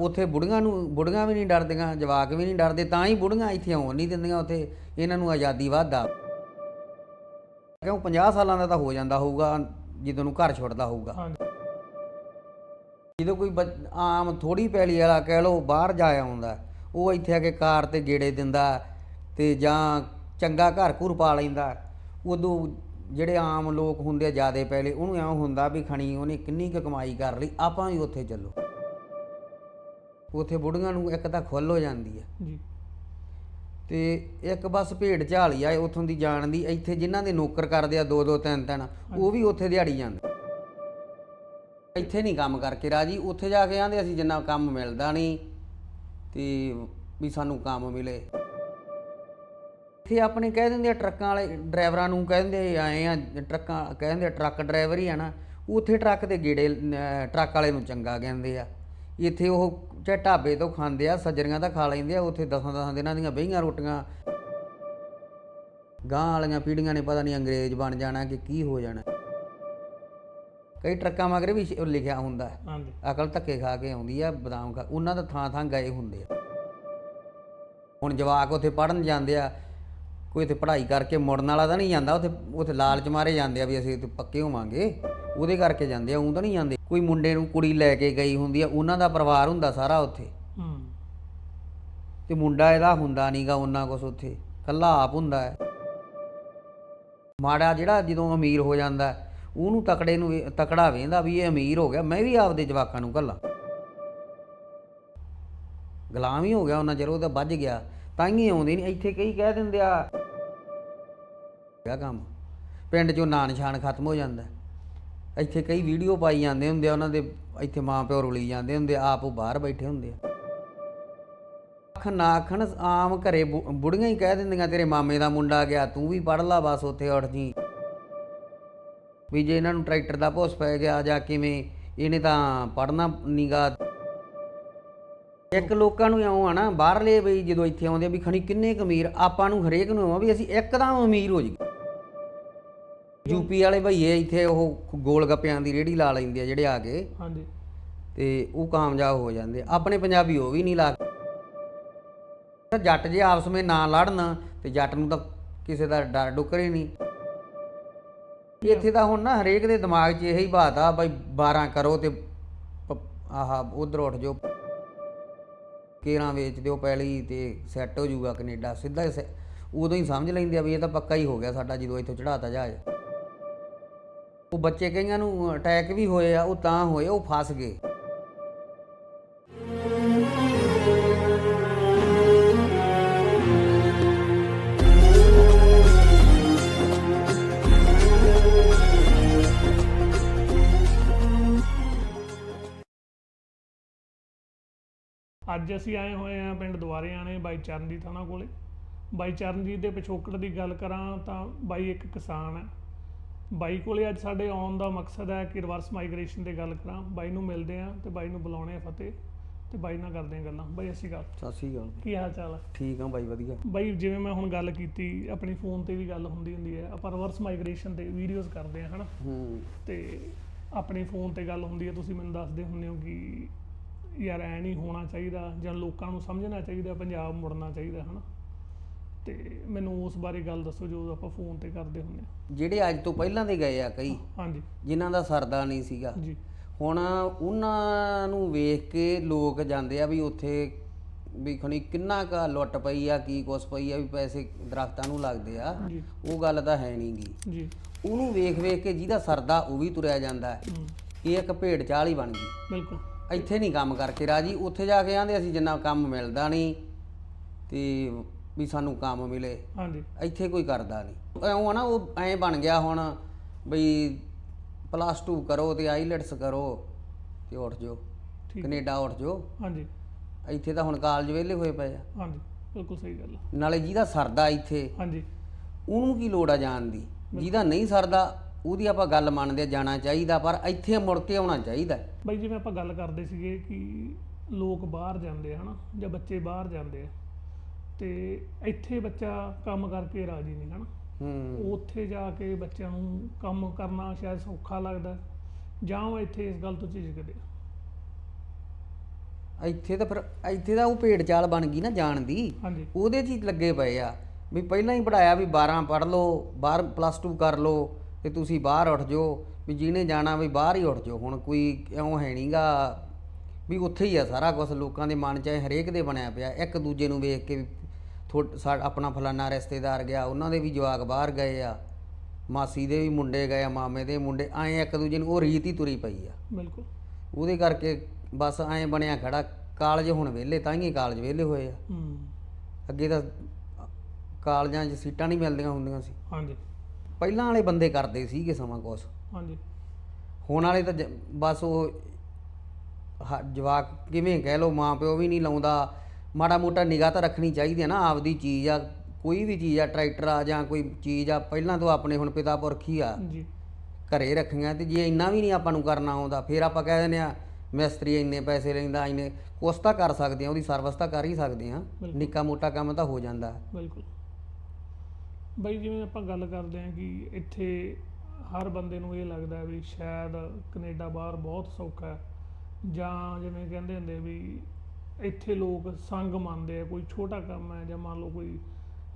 ਉੱਥੇ ਬੁੜੀਆਂ ਨੂੰ ਬੁੜੀਆਂ ਵੀ ਨਹੀਂ ਡਰਦੀਆਂ ਜਵਾਕ ਵੀ ਨਹੀਂ ਡਰਦੇ ਤਾਂ ਹੀ ਬੁੜੀਆਂ ਇੱਥੇ ਆਉਣ ਨਹੀਂ ਦਿੰਦੀਆਂ ਉੱਥੇ ਇਹਨਾਂ ਨੂੰ ਆਜ਼ਾਦੀ ਵੱਧਦਾ ਕਿਉਂ? 50 ਸਾਲਾਂ ਦਾ ਤਾਂ ਹੋ ਜਾਂਦਾ ਹੋਊਗਾ ਜਦੋਂ ਨੂੰ ਘਰ ਛੁੱਟਦਾ ਹੋਊਗਾ। ਜਦੋਂ ਕੋਈ ਆਮ ਥੋੜੀ ਪੈਲੀ ਵਾਲਾ ਕਹਿ ਲੋ ਬਾਹਰ ਜਾ ਆਉਂਦਾ ਉਹ ਇੱਥੇ ਆ ਕੇ ਕਾਰ ਤੇ ਗੇੜੇ ਦਿੰਦਾ ਤੇ ਜਾਂ ਚੰਗਾ ਘਰ ਘੁਰ ਪਾ ਲੈਂਦਾ। ਉਦੋਂ ਜਿਹੜੇ ਆਮ ਲੋਕ ਹੁੰਦੇ ਆ ਜਿਆਦੇ ਪਹਿਲੇ ਉਹਨੂੰ ਐਂ ਹੁੰਦਾ ਵੀ ਖਣੀ ਉਹਨੇ ਕਿੰਨੀ ਕੁ ਕਮਾਈ ਕਰ ਲਈ ਆਪਾਂ ਵੀ ਉੱਥੇ ਚੱਲੋ। ਉੱਥੇ ਬੁੜੀਆਂ ਨੂੰ ਇੱਕ ਤਾਂ ਖੁੱਲ ਹੋ ਜਾਂਦੀ ਹੈ ਜੀ। ਤੇ ਇੱਕ ਬਸ ਭੇਡ ਝਾਲੀ ਆ ਉਥੋਂ ਦੀ ਜਾਣ ਦੀ ਇੱਥੇ ਜਿਨ੍ਹਾਂ ਦੇ ਨੌਕਰ ਕਰਦੇ ਆ ਦੋ ਦੋ ਤਿੰਨ ਤਿੰਨ ਉਹ ਵੀ ਉੱਥੇ ਦਿਹਾੜੀ ਜਾਂਦੇ। ਇੱਥੇ ਨਹੀਂ ਕੰਮ ਕਰਕੇ ਰਾਜੀ ਉੱਥੇ ਜਾ ਕੇ ਆਂਦੇ ਅਸੀਂ ਜਿੰਨਾ ਕੰਮ ਮਿਲਦਾ ਨਹੀਂ ਤੇ ਵੀ ਸਾਨੂੰ ਕੰਮ ਮਿਲੇ। ਇੱਥੇ ਆਪਣੇ ਕਹਿ ਦਿੰਦੇ ਆ ਟਰੱਕਾਂ ਵਾਲੇ ਡਰਾਈਵਰਾਂ ਨੂੰ ਕਹਿੰਦੇ ਆਏ ਆ ਟਰੱਕਾਂ ਕਹਿੰਦੇ ਆ ਟਰੱਕ ਡਰਾਈਵਰ ਹੀ ਆ ਨਾ ਉੱਥੇ ਟਰੱਕ ਤੇ ਗੇੜੇ ਟਰੱਕ ਵਾਲੇ ਨੂੰ ਚੰਗਾ ਕਹਿੰਦੇ ਆ। ਇੱਥੇ ਉਹ ਚਾਹੇ ਢਾਬੇ ਤੋਂ ਖਾਂਦੇ ਆ ਸੱਜਰੀਆਂ ਤਾਂ ਖਾ ਲੈਂਦੇ ਆ ਉੱਥੇ ਦਸਾਂ ਦਸਾਂ ਦਿਨਾਂ ਦੀਆਂ ਬਹੀਆਂ ਰੋਟੀਆਂ। ਗਾਂ ਵਾਲੀਆਂ ਪੀੜੀਆਂ ਨੇ ਪਤਾ ਨਹੀਂ ਅੰਗਰੇਜ਼ ਬਣ ਜਾਣਾ ਕਿ ਕੀ ਹੋ ਜਾਣਾ। ਕਈ ਟਰੱਕਾਂ ਮਗਰ ਵੀ ਸ਼- ਲਿਖਿਆ ਹੁੰਦਾ ਹੈ। ਹਾਂਜੀ। ਅਕਲ ਧੱਕੇ ਖਾ ਕੇ ਆਉਂਦੀ ਆ ਬਦਾਮ ਖਾ ਉਹਨਾਂ ਦਾ ਥਾਂ ਥਾਂ ਗਏ ਹੁੰਦੇ ਆ। ਹੁਣ ਜਵਾਕ ਉੱਥੇ ਪੜਨ ਜਾਂਦੇ ਆ ਕੋਈ ਇੱਥੇ ਪੜ੍ਹਾਈ ਕਰਕੇ ਮੁੜਨ ਵਾਲਾ ਤਾਂ ਨਹੀਂ ਜਾਂਦਾ ਉੱਥੇ ਉੱਥੇ ਲਾਲਚ ਮਾਰੇ ਜਾਂਦੇ ਆ ਵੀ ਅਸੀਂ ਇੱਥੇ ਪੱਕੇ ਹੋਵਾਂਗੇ। ਉਹਦੇ ਕਰਕੇ ਜਾਂਦੇ ਆ ਉਹ ਤਾਂ ਨਹੀਂ ਜਾਂਦੇ। ਕੋਈ ਮੁੰਡੇ ਨੂੰ ਕੁੜੀ ਲੈ ਕੇ ਗਈ ਹੁੰਦੀ ਆ ਉਹਨਾਂ ਦਾ ਪਰਿਵਾਰ ਹੁੰਦਾ ਸਾਰਾ ਉੱਥੇ। ਹੂੰ। ਤੇ ਮੁੰਡਾ ਇਹਦਾ ਹੁੰਦਾ ਨਹੀਂਗਾ ਉਹਨਾਂ ਕੁਛ ਉੱਥੇ ਕੱਲਾ ਆਪ ਹੁੰਦਾ ਹੈ। ਮਾੜਾ ਜਿਹੜਾ ਜਦੋਂ ਅਮੀਰ ਹੋ ਜਾਂਦਾ ਉਹਨੂੰ ਤਕੜੇ ਨੂੰ ਵੇ- ਤਕੜਾ ਵੇਂਦਾ ਵੀ ਇਹ ਅਮੀਰ ਹੋ ਗਿਆ ਮੈਂ ਵੀ ਆਪਦੇ ਜਵਾਕਾਂ ਨੂੰ ਕੱਲਾ ਗੁਲਾਮ ਹੀ ਹੋ ਗਿਆ ਉਹਨਾਂ ਚਿਰ ਉਹ ਤਾਂ ਵੱਜ ਗਿਆ। ਤਾਂ ਹੀ ਆਉਂਦੇ ਨਹੀਂ ਇੱਥੇ ਕਈ ਕਹਿ ਦਿੰਦੇ ਆ। ਕੰਮ? ਪਿੰਡ ਚੋਂ ਨਾਂ ਨਿਸ਼ਾਨ ਖਤਮ ਹੋ ਜਾਂਦਾ। ਇੱਥੇ ਕਈ ਵੀਡੀਓ ਪਾਈ ਜਾਂਦੇ ਹੁੰਦੇ ਆ ਉਹਨਾਂ ਦੇ ਇੱਥੇ ਮਾਂ ਪਿਓ ਰੁਲੀ ਜਾਂਦੇ ਹੁੰਦੇ ਆ, ਆਪ ਉਹ ਬਾਹਰ ਬੈਠੇ ਹੁੰਦੇ ਆ। ਆਖਣ ਨਾ ਆਖਣ ਆਮ ਘਰੇ ਬੁ- ਬੁੜੀਆਂ ਹੀ ਕਹਿ ਦਿੰਦੀਆਂ ਤੇਰੇ ਮਾਮੇ ਦਾ ਮੁੰਡਾ ਗਿਆ ਤੂੰ ਵੀ ਪੜ ਲਾ ਬਸ ਉੱਥੇ ਉੱਠ ਜੀ। ਵੀ ਜੇ ਇਹਨਾਂ ਨੂੰ ਟਰੈਕਟਰ ਦਾ ਭੁੱਸ ਪੈ ਗਿਆ ਜਾਂ ਕਿਵੇਂ ਇਹਨੇ ਤਾਂ ਪੜਨਾ ਨੀਗਾ। ਇੱਕ ਲੋਕਾਂ ਨੂੰ ਇਉਂ ਆ ਨਾ ਬਾਹਰਲੇ ਵੀ ਜਦੋਂ ਇੱਥੇ ਆਉਂਦੇ ਆ ਵੀ ਖਣੀ ਕਿੰਨੇ ਕੁ ਅਮੀਰ ਆਪਾਂ ਨੂੰ ਹਰੇਕ ਨੂੰ ਆ ਵੀ ਅਸੀਂ ਇੱਕਦਮ ਅਮੀਰ ਹੋ ਜਾਈਏ। ਯੂਪੀ ਵਾਲੇ ਭਈਏ ਇੱਥੇ ਉਹ ਗੋਲ ਗੱਪਿਆਂ ਦੀ ਰੇੜੀ ਲਾ ਲੈਂਦੇ ਆ ਜਿਹੜੇ ਆ ਕੇ। ਹਾਂਜੀ। ਤੇ ਉਹ ਕਾਮਯਾਬ ਹੋ ਜਾਂਦੇ। ਆਪਣੇ ਪੰਜਾਬੀ ਉਹ ਵੀ ਨਹੀਂ ਲਾ ਜੱਟ ਜੇ ਆਪਸ ਵਿੱਚ ਨਾ ਲੜਨ ਤੇ ਜੱਟ ਨੂੰ ਤਾਂ ਕਿਸੇ ਦਾ ਡਰ ਡੁੱਕਰ ਹੀ ਨਹੀਂ। ਇੱਥੇ ਤਾਂ ਹੁਣ ਨਾ ਹਰੇਕ ਦੇ ਦਿਮਾਗ 'ਚ ਇਹੀ ਬਾਤ ਆ ਬਈ 12 ਕਰੋ ਤੇ ਆਹ ਉਧਰ ਉੱਠ ਜਾਓ। ਕੇਰਾਂ ਵੇਚ ਦਿਓ ਪੈਲੀ ਤੇ ਸੈੱਟ ਹੋ ਜਾਊਗਾ ਕੈਨੇਡਾ। ਸਿੱਧਾ ਉਦੋਂ ਹੀ ਸਮਝ ਲੈਂਦੇ ਆ ਵੀ ਇਹ ਤਾਂ ਪੱਕਾ ਹੀ ਹੋ ਗਿਆ ਸਾਡਾ ਜਦੋਂ ਇੱਥੋਂ ਚੜਾਤਾ ਜਹਾਜ਼ ਉਹ ਬੱਚੇ ਕਈਆਂ ਨੂੰ ਅਟੈਕ ਵੀ ਹੋਏ ਆ, ਉਹ ਤਾਂ ਹੋਏ, ਉਹ ਫਸ ਗਏ। ਅੱਜ ਅਸੀਂ ਆਏ ਹੋਏ ਆ ਪਿੰਡ ਦੁਆਰੇ ਆਣੇ ਬਾਈ ਚਰਨਜੀਤ ਥਾਣਾ ਕੋਲੇ। ਬਾਈ ਚਰਨਜੀਤ ਦੇ ਪਿਛੋਕੜ ਦੀ ਗੱਲ ਕਰਾਂ ਤਾਂ ਬਾਈ ਇੱਕ ਕਿਸਾਨ ਹੈ। ਬਾਈ ਕੋਲੇ ਅੱਜ ਸਾਡੇ ਆਉਣ ਦਾ ਮਕਸਦ ਹੈ ਕਿ ਰਿਵਰਸ ਮਾਈਗ੍ਰੇਸ਼ਨ ਦੀ ਗੱਲ ਕਰਾਂ। ਬਾਈ ਨੂੰ ਮਿਲਦੇ ਆ ਤੇ ਬਾਈ ਨੂੰ ਬੁਲਾਉਣੇ ਆ ਫਤਿਹ ਤੇ ਬਾਈ ਨਾਲ ਕਰਦੇ ਆ ਗੱਲਾਂ। ਬਾਈ ਅਸੀਂ ਗੱਲ ਸਤਿ ਸ਼੍ਰੀ ਅਕਾਲ ਕੀ ਹਾਲ ਚਾਲ ਹੈ ਠੀਕ ਆ ਬਾਈ ਵਧੀਆ। ਬਾਈ ਜਿਵੇਂ ਮੈਂ ਹੁਣ ਗੱਲ ਕੀਤੀ ਆਪਣੀ ਫੋਨ ਤੇ ਵੀ ਗੱਲ ਹੁੰਦੀ ਹੁੰਦੀ ਹੈ ਆਪਾਂ ਰਿਵਰਸ ਮਾਈਗ੍ਰੇਸ਼ਨ ਤੇ ਵੀਡੀਓਜ਼ ਕਰਦੇ ਆ ਹਨਾ? ਹੂੰ। ਤੇ ਆਪਣੀ ਫੋਨ ਤੇ ਗੱਲ ਹੁੰਦੀ ਹੈ ਤੁਸੀਂ ਮੈਨੂੰ ਦੱਸਦੇ ਹੁੰਦੇ ਹੋ ਕਿ ਯਾਰ ਐ ਨਹੀਂ ਹੋਣਾ ਚਾਹੀਦਾ ਜਾਂ ਲੋਕਾਂ ਨੂੰ ਸਮਝਣਾ ਚਾਹੀਦਾ ਪੰਜਾਬ ਮੁੜਨਾ ਚਾਹੀਦਾ ਹਨਾ? ਤੇ ਮੈਨੂੰ ਉਸ ਬਾਰੇ ਗੱਲ ਦੱਸੋ ਜੋ ਆਪਾਂ ਫੋਨ ਤੇ ਕਰਦੇ ਹੁੰਦੇ ਜਿਹੜੇ ਅੱਜ ਤੋਂ ਪਹਿਲਾਂ ਦੇ ਗਏ ਆ ਕਈ ਹਾਂਜੀ। ਜਿਨ੍ਹਾਂ ਦਾ ਸਰਦਾ ਨਹੀਂ ਸੀਗਾ। ਜੀ। ਹੁਣ ਉਹਨਾਂ ਨੂੰ ਵੇਖ ਕੇ ਲੋਕ ਜਾਂਦੇ ਆ ਵੀ ਉੱਥੇ ਵੀ ਖਣੀ ਕਿੰਨਾ ਕਾ ਲੁੱਟ ਪਈ ਆ ਕੀ ਕੁਛ ਪਈ ਆ ਵੀ ਪੈਸੇ ਦਰਖਤਾਂ ਨੂੰ ਲੱਗਦੇ ਆ। ਜੀ। ਉਹ ਗੱਲ ਤਾਂ ਹੈ ਨਹੀਂਗੀ ਜੀ। ਉਹਨੂੰ ਵੇਖ ਵੇਖ ਕੇ ਜਿਹਦਾ ਸਰਦਾ ਉਹ ਵੀ ਤੁਰਿਆ ਜਾਂਦਾ ਹੈ। ਹਮ, ਇਹ ਇੱਕ ਭੇਡ ਚਾਲ ਹੀ ਬਣ ਗਈ। ਬਿਲਕੁਲ। ਇੱਥੇ ਨਹੀਂ ਕੰਮ ਕਰਕੇ ਰਾਜੀ। ਉੱਥੇ ਜਾ ਕੇ ਆਂਦੇ ਅਸੀਂ ਜਿੰਨਾ ਕੰਮ ਮਿਲਦਾ ਨਹੀਂ ਤੇ ਵੀ ਸਾਨੂੰ ਕੰਮ ਮਿਲੇ। ਹਾਂਜੀ। ਇੱਥੇ ਕੋਈ ਕਰਦਾ ਨਹੀਂ। ਐਉਂ ਆ ਨਾ ਉਹ ਐਂ ਬਣ ਗਿਆ ਹੁਣ ਬਈ ਪਲੱਸ 2 ਕਰੋ ਤੇ ਆਈਲੈਟਸ ਕਰੋ ਤੇ ਉੱਠ ਜਾਓ। ਠੀਕ ਕੈਨੇਡਾ ਉੱਠ ਜਾਓ। ਹਾਂਜੀ। ਇੱਥੇ ਤਾਂ ਹੁਣ ਕਾਲਜ ਵਿਹਲੇ ਹੋਏ ਪਏ ਆ। ਹਾਂਜੀ ਬਿਲਕੁਲ ਸਹੀ ਗੱਲ ਆ। ਨਾਲੇ ਜਿਹਦਾ ਸਰਦਾ ਇੱਥੇ ਹਾਂਜੀ। ਉਹਨੂੰ ਕੀ ਲੋੜ ਆ ਜਾਣ ਦੀ? ਜਿਹਦਾ ਨਹੀਂ ਸਰਦਾ ਉਹਦੀ ਆਪਾਂ ਗੱਲ ਮੰਨਦੇ ਆ, ਜਾਣਾ ਚਾਹੀਦਾ ਪਰ ਇੱਥੇ ਮੁੜ ਕੇ ਆਉਣਾ ਚਾਹੀਦਾ। ਬਾਈ ਜਿਵੇਂ ਆਪਾਂ ਗੱਲ ਕਰਦੇ ਸੀਗੇ ਕਿ ਲੋਕ ਬਾਹਰ ਜਾਂਦੇ ਆ ਹਨਾ ਜਾਂ ਬੱਚੇ ਬਾਹਰ ਜਾਂਦੇ ਆ ਤੇ ਇੱਥੇ ਬੱਚਾ ਕੰਮ ਕਰਕੇ ਰਾਜੀ ਨਹੀਂ ਹਨਾ ਹੂੰ। ਉੱਥੇ ਜਾ ਕੇ ਬੱਚਿਆਂ ਨੂੰ ਕੰਮ ਕਰਨਾ ਸ਼ਾਇਦ ਸੌਖਾ ਲੱਗਦਾ ਜਾਂ ਉਹ ਇੱਥੇ ਇਸ ਗੱਲ ਤੋਂ ਝਿਜਕਦੇ ਆ ਇੱਥੇ ਤਾਂ ਫਿਰ ਇੱਥੇ ਤਾਂ ਉਹ ਭੇਡ ਚਾਲ ਬਣ ਗਈ ਨਾ ਜਾਣ ਦੀ। ਹਾਂਜੀ। ਉਹਦੇ 'ਚ ਹੀ ਲੱਗੇ ਪਏ ਆ ਵੀ ਪਹਿਲਾਂ ਹੀ ਪੜਾਇਆ ਵੀ 12 ਪੜ ਲਓ ਬਾਹਰ ਪਲੱਸ 2 ਕਰ ਲਓ ਤੇ ਤੁਸੀਂ ਬਾਹਰ ਉੱਠ ਜਾਓ ਵੀ ਜਿਹਨੇ ਜਾਣਾ ਵੀ ਬਾਹਰ ਹੀ ਉੱਠ ਜਾਓ। ਹੁਣ ਕੋਈ ਇਉਂ ਹੈ ਨਹੀਂਗਾ ਵੀ ਉੱਥੇ ਹੀ ਆ ਸਾਰਾ ਕੁਝ ਲੋਕਾਂ ਦੇ ਮਨ 'ਚ ਹਰੇਕ ਦੇ ਬਣਿਆ ਪਿਆ ਇੱਕ ਦੂਜੇ ਨੂੰ ਵੇਖ ਕੇ ਵੀ ਥੋ- ਸਾ- ਆਪਣਾ ਫਲਾਨਾ ਰਿਸ਼ਤੇਦਾਰ ਗਿਆ ਉਹਨਾਂ ਦੇ ਵੀ ਜਵਾਕ ਬਾਹਰ ਗਏ ਆ ਮਾਸੀ ਦੇ ਵੀ ਮੁੰਡੇ ਗਏ ਆ ਮਾਮੇ ਦੇ ਮੁੰਡੇ ਐਂ ਇੱਕ ਦੂਜੇ ਨੂੰ ਉਹ ਰੀਤ ਹੀ ਤੁਰੀ ਪਈ ਆ। ਬਿਲਕੁਲ। ਉਹਦੇ ਕਰਕੇ ਬਸ ਐਂ ਬਣਿਆ ਖੜਾ ਕਾਲਜ ਹੁਣ ਵਿਹਲੇ ਤਾਂ ਹੀ ਕਾਲਜ ਵਿਹਲੇ ਹੋਏ ਆ। ਹੂੰ। ਅੱਗੇ ਤਾਂ ਕਾਲਜਾਂ 'ਚ ਸੀਟਾਂ ਨਹੀਂ ਮਿਲਦੀਆਂ ਹੁੰਦੀਆਂ ਸੀ। ਹਾਂਜੀ। ਪਹਿਲਾਂ ਵਾਲੇ ਬੰਦੇ ਕਰਦੇ ਸੀਗੇ ਸਮਾਂ ਕੁਛ। ਹਾਂਜੀ। ਹੁਣ ਵਾਲੇ ਤਾਂ ਜ- ਬਸ ਉਹ ਹ- ਜਵਾਕ ਕਿਵੇਂ ਕਹਿ ਲਓ ਮਾਂ ਪਿਓ ਵੀ ਨਹੀਂ ਲਾਉਂਦਾ ਮਾੜਾ ਮੋਟਾ ਨਿਗਾਹ ਤਾਂ ਰੱਖਣੀ ਚਾਹੀਦੀ ਹੈ ਨਾ ਆਪਦੀ ਚੀਜ਼ ਆ ਕੋਈ ਵੀ ਚੀਜ਼ ਆ ਟਰੈਕਟਰ ਆ ਜਾਂ ਕੋਈ ਚੀਜ਼ ਆ ਪਹਿਲਾਂ ਤੋਂ ਆਪਣੇ ਹੁਣ ਪਿਤਾ ਪੁਰਖੀ ਆ। ਜੀ। ਘਰੇ ਰੱਖੀਆਂ ਤੇ ਜੇ ਇੰਨਾ ਵੀ ਨਹੀਂ ਆਪਾਂ ਨੂੰ ਕਰਨਾ ਆਉਂਦਾ ਫਿਰ ਆਪਾਂ ਕਹਿ ਦਿੰਦੇ ਆ ਮਿਸਤਰੀ ਇੰਨੇ ਪੈਸੇ ਲੈਂਦਾ ਇੰਨੇ ਕੁਛ ਤਾਂ ਕਰ ਸਕਦੇ ਆ ਉਹਦੀ ਸਰਵਿਸ ਤਾਂ ਕਰ ਹੀ ਸਕਦੇ ਆ। ਨਿੱਕਾ ਮੋਟਾ ਕੰਮ ਤਾਂ ਹੋ ਜਾਂਦਾ। ਬਿਲਕੁਲ। ਬਈ ਜਿਵੇਂ ਆਪਾਂ ਗੱਲ ਕਰਦੇ ਹਾਂ ਕਿ ਇੱਥੇ ਹਰ ਬੰਦੇ ਨੂੰ ਇਹ ਲੱਗਦਾ ਵੀ ਸ਼ਾਇਦ ਕੈਨੇਡਾ ਬਾਹਰ ਬਹੁਤ ਸੌਖਾ ਜਾਂ ਜਿਵੇਂ ਕਹਿੰਦੇ ਹੁੰਦੇ ਵੀ ਇੱਥੇ ਲੋਕ ਸੰਗ ਮੰਨਦੇ ਆ ਕੋਈ ਛੋਟਾ ਕੰਮ ਹੈ ਜਾਂ ਮੰਨ ਲਓ ਕੋਈ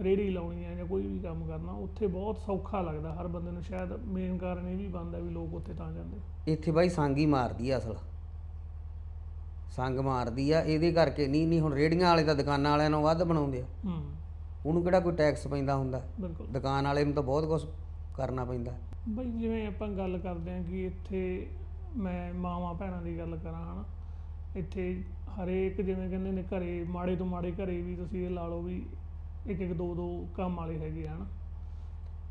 ਰੇੜੀ ਲਾਉਣੀ ਹੈ ਜਾਂ ਕੋਈ ਵੀ ਕੰਮ ਕਰਨਾ ਉੱਥੇ ਬਹੁਤ ਸੌਖਾ ਲੱਗਦਾ ਹਰ ਬੰਦੇ ਨੂੰ ਸ਼ਾਇਦ ਮੇਨ ਕਾਰਨ ਇਹ ਵੀ ਬਣਦਾ ਵੀ ਲੋਕ ਉੱਥੇ ਤਾਂ ਜਾਂਦੇ। ਇੱਥੇ ਬਾਈ ਸੰਗ ਹੀ ਮਾਰਦੀ ਆ ਅਸਲ। ਸੰਗ ਮਾਰਦੀ ਆ ਇਹਦੇ ਕਰਕੇ ਨਹੀਂ ਨਹੀਂ ਹੁਣ ਰੇੜੀਆਂ ਵਾਲੇ ਤਾਂ ਦੁਕਾਨਾਂ ਵਾਲਿਆਂ ਨੂੰ ਵੱਧ ਬਣਾਉਂਦੇ ਆ। ਹੂੰ। ਉਹਨੂੰ ਕਿਹੜਾ ਕੋਈ ਟੈਕਸ ਪੈਂਦਾ ਹੁੰਦਾ? ਬਿਲਕੁਲ। ਦੁਕਾਨ ਵਾਲੇ ਨੂੰ ਤਾਂ ਬਹੁਤ ਕੁਝ ਕਰਨਾ ਪੈਂਦਾ। ਬਈ ਜਿਵੇਂ ਆਪਾਂ ਗੱਲ ਕਰਦੇ ਹਾਂ ਕਿ ਇੱਥੇ ਮੈਂ ਮਾਵਾਂ ਭੈਣਾਂ ਦੀ ਗੱਲ ਕਰਾਂ ਹਨਾ। ਇੱਥੇ ਹਰੇਕ ਜਿਵੇਂ ਕਹਿੰਦੇ ਨੇ ਘਰੇ ਮਾੜੇ ਤੋਂ ਮਾੜੇ ਘਰੇ ਵੀ ਤੁਸੀਂ ਇਹ ਲਾ ਲਓ ਵੀ ਇੱਕ ਇੱਕ ਦੋ ਦੋ ਕੰਮ ਵਾਲੇ ਹੈਗੇ ਹਨਾ।